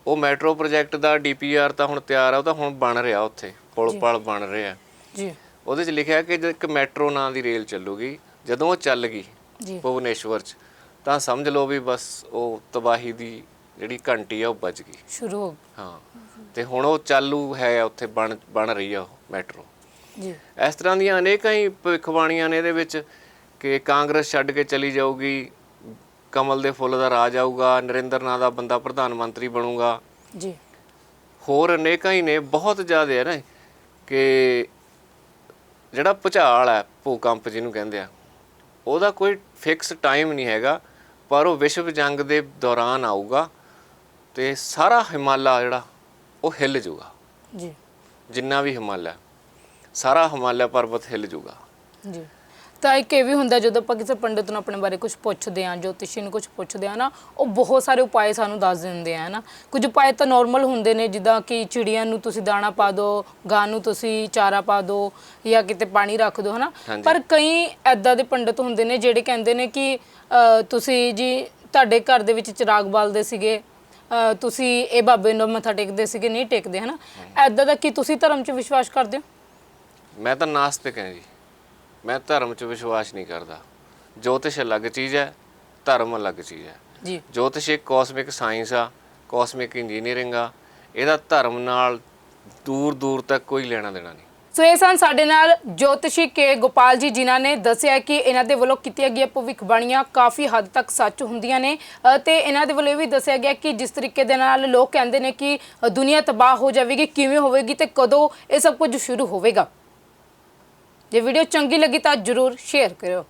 ਉਹ ਮੈਟਰੋ ਪ੍ਰੋਜੈਕਟ ਦਾ ਡੀਪੀਆਰ ਤਾਂ ਹੁਣ ਤਿਆਰ ਆ ਉਹ ਤਾਂ ਹੁਣ ਬਣ ਰਿਹਾ ਉੱਥੇ ਪੁਲ ਪਲ ਬਣ ਰਿਹਾ। ਜੀ। ਉਹਦੇ 'ਚ ਲਿਖਿਆ ਕਿ ਇੱਕ ਮੈਟਰੋ ਨਾਂ ਦੀ ਰੇਲ ਚੱਲੂਗੀ ਜਦੋਂ ਉਹ ਚੱਲ ਗਈ ਭੁਵਨੇਸ਼ਵਰ 'ਚ ਤਾਂ ਸਮਝ ਲਓ ਵੀ ਬਸ ਉਹ ਤਬਾਹੀ ਦੀ ਜਿਹੜੀ ਘੰਟੀ ਆ ਉਹ ਵੱਜ ਗਈ। ਸ਼ੁਰੂ ਹੋ ਹਾਂ। ਤੇ ਹੁਣ ਉਹ ਚਾਲੂ ਹੈ ਉੱਥੇ ਬਣ ਬਣ ਰਹੀ ਆ ਉਹ ਮੈਟਰੋ। ਜੀ। ਇਸ ਤਰ੍ਹਾਂ ਦੀਆਂ ਅਨੇਕਾਂ ਹੀ ਭਵਿੱਖਬਾਣੀਆਂ ਨੇ ਇਹਦੇ ਵਿੱਚ ਕਿ ਕਾਂਗਰਸ ਛੱਡ ਕੇ ਚਲੀ ਜਾਊਗੀ ਕਮਲ ਦੇ ਫੁੱਲ ਦਾ ਰਾਜ ਆਊਗਾ ਨਰਿੰਦਰ ਨਾਂ ਦਾ ਬੰਦਾ ਪ੍ਰਧਾਨ ਮੰਤਰੀ ਬਣੂਗਾ। ਜੀ। ਹੋਰ ਅਨੇਕਾਂ ਹੀ ਨੇ ਬਹੁਤ ਜ਼ਿਆਦਾ ਹੈ ਨਾ ਕਿ ਜਿਹੜਾ ਭੁਚਾਲ ਹੈ ਭੂਕੰਪ ਜਿਹਨੂੰ ਕਹਿੰਦੇ ਆ ਉਹਦਾ ਕੋਈ ਫਿਕਸ ਟਾਈਮ ਨਹੀਂ ਹੈਗਾ। ਪਰ ਉਹ ਵਿਸ਼ਵ ਜੰਗ ਦੇ ਦੌਰਾਨ ਆਊਗਾ ਤੇ ਸਾਰਾ ਹਿਮਾਲਾ ਜਿਹੜਾ ਉਹ ਹਿੱਲ ਜਾਊਗਾ। ਜੀ। ਜਿੰਨਾ ਵੀ ਹਿਮਾਲਾ ਸਾਰਾ ਹਿਮਾਲਿਆ ਪਰਬਤ ਹਿੱਲ ਜਾਊਗਾ। ਜੀ। ਤਾਂ ਇੱਕ ਇਹ ਵੀ ਹੁੰਦਾ ਜਦੋਂ ਆਪਾਂ ਕਿਸੇ ਪੰਡਤ ਨੂੰ ਆਪਣੇ ਬਾਰੇ ਕੁਝ ਪੁੱਛਦੇ ਆਂ ਜੋਤਿਸ਼ੀ ਨੂੰ ਕੁਝ ਪੁੱਛਦੇ ਆਂ ਨਾ ਉਹ ਬਹੁਤ ਸਾਰੇ ਉਪਾਅ ਸਾਨੂੰ ਦੱਸ ਦਿੰਦੇ ਆ ਨਾ ਕੁਝ ਉਪਾਅ ਤਾਂ ਨਾਰਮਲ ਹੁੰਦੇ ਨੇ ਜਿੱਦਾਂ ਕਿ ਚਿੜੀਆਂ ਨੂੰ ਤੁਸੀਂ ਦਾਣਾ ਪਾ ਦਿਓ ਗਾਂ ਨੂੰ ਤੁਸੀਂ ਚਾਰਾ ਪਾ ਦਿਓ ਜਾਂ ਕਿਤੇ ਪਾਣੀ ਰੱਖ ਦਿਓ ਹਨਾ। ਹਾਂਜੀ। ਪਰ ਕਈ ਐਦਾਂ ਦੇ ਪੰਡਤ ਹੁੰਦੇ ਨੇ ਜਿਹੜੇ ਕਹਿੰਦੇ ਨੇ ਕਿ ਅ, ਤੁਸੀਂ ਜੀ ਤੁਹਾਡੇ ਘਰ ਦੇ ਵਿੱਚ ਚਿਰਾਗ ਬਾਲਦੇ ਸੀਗੇ ਅ, ਤੁਸੀਂ ਇਹ ਬਾਬੇ ਨੂੰ ਮੱਥਾ ਟੇਕਦੇ ਸੀਗੇ ਨਹੀਂ ਟੇਕਦੇ ਹਨਾ। ਐਦਾਂ ਦਾ ਕੀ ਤੁਸੀਂ ਧਰਮ 'ਚ ਵਿਸ਼ਵਾਸ ਕਰਦੇ ਹੋ? ਮੈਂ ਤਾਂ ਨਾਸਤਿਕ ਹਾਂ ਜੀ। ਮੈਂ ਧਰਮ 'ਚ ਵਿਸ਼ਵਾਸ ਨਹੀਂ ਕਰਦਾ। ਜੋਤਿਸ਼ ਅਲੱਗ ਚੀਜ਼ ਹੈ ਧਰਮ ਅਲੱਗ ਚੀਜ਼ ਹੈ। ਜੀ। ਜੋਤਿਸ਼ ਇੱਕ ਕਾਸਮਿਕ ਸਾਇੰਸ ਆ ਕਾਸਮਿਕ ਇੰਜੀਨੀਅਰਿੰਗ ਆ। ਇਹਦਾ ਧਰਮ ਨਾਲ ਦੂਰ ਦੂਰ ਤੱਕ ਕੋਈ ਲੈਣਾ ਦੇਣਾ ਨਹੀਂ। ਸੋ ਇਹ ਸਨ ਸਾਡੇ ਨਾਲ ਜੋਤਿਸ਼ੀ ਕੇ ਗੋਪਾਲ ਜੀ ਜਿਨ੍ਹਾਂ ਨੇ ਦੱਸਿਆ ਕਿ ਇਹਨਾਂ ਦੇ ਵੱਲੋਂ ਕੀਤੀਆਂ ਗਈਆਂ ਭਵਿੱਖਬਾਣੀਆਂ ਕਾਫੀ ਹੱਦ ਤੱਕ ਸੱਚ ਹੁੰਦੀਆਂ ਨੇ। ਤੇ ਇਹਨਾਂ ਦੇ ਵੱਲੋਂ ਇਹ ਵੀ ਦੱਸਿਆ ਗਿਆ ਕਿ ਜਿਸ ਤਰੀਕੇ ਦੇ ਨਾਲ ਲੋਕ ਕਹਿੰਦੇ ਨੇ ਕਿ ਦੁਨੀਆ ਤਬਾਹ ਹੋ ਜਾਵੇਗੀ ਕਿਵੇਂ ਹੋਵੇਗੀ ਤੇ ਕਦੋਂ ਇਹ ਸਭ ਕੁਝ ਸ਼ੁਰੂ ਹੋਵੇਗਾ। ਜੇ ਵੀਡੀਓ ਚੰਗੀ ਲੱਗੀ ਤਾਂ ਜਰੂਰ ਸ਼ੇਅਰ ਕਰਿਓ।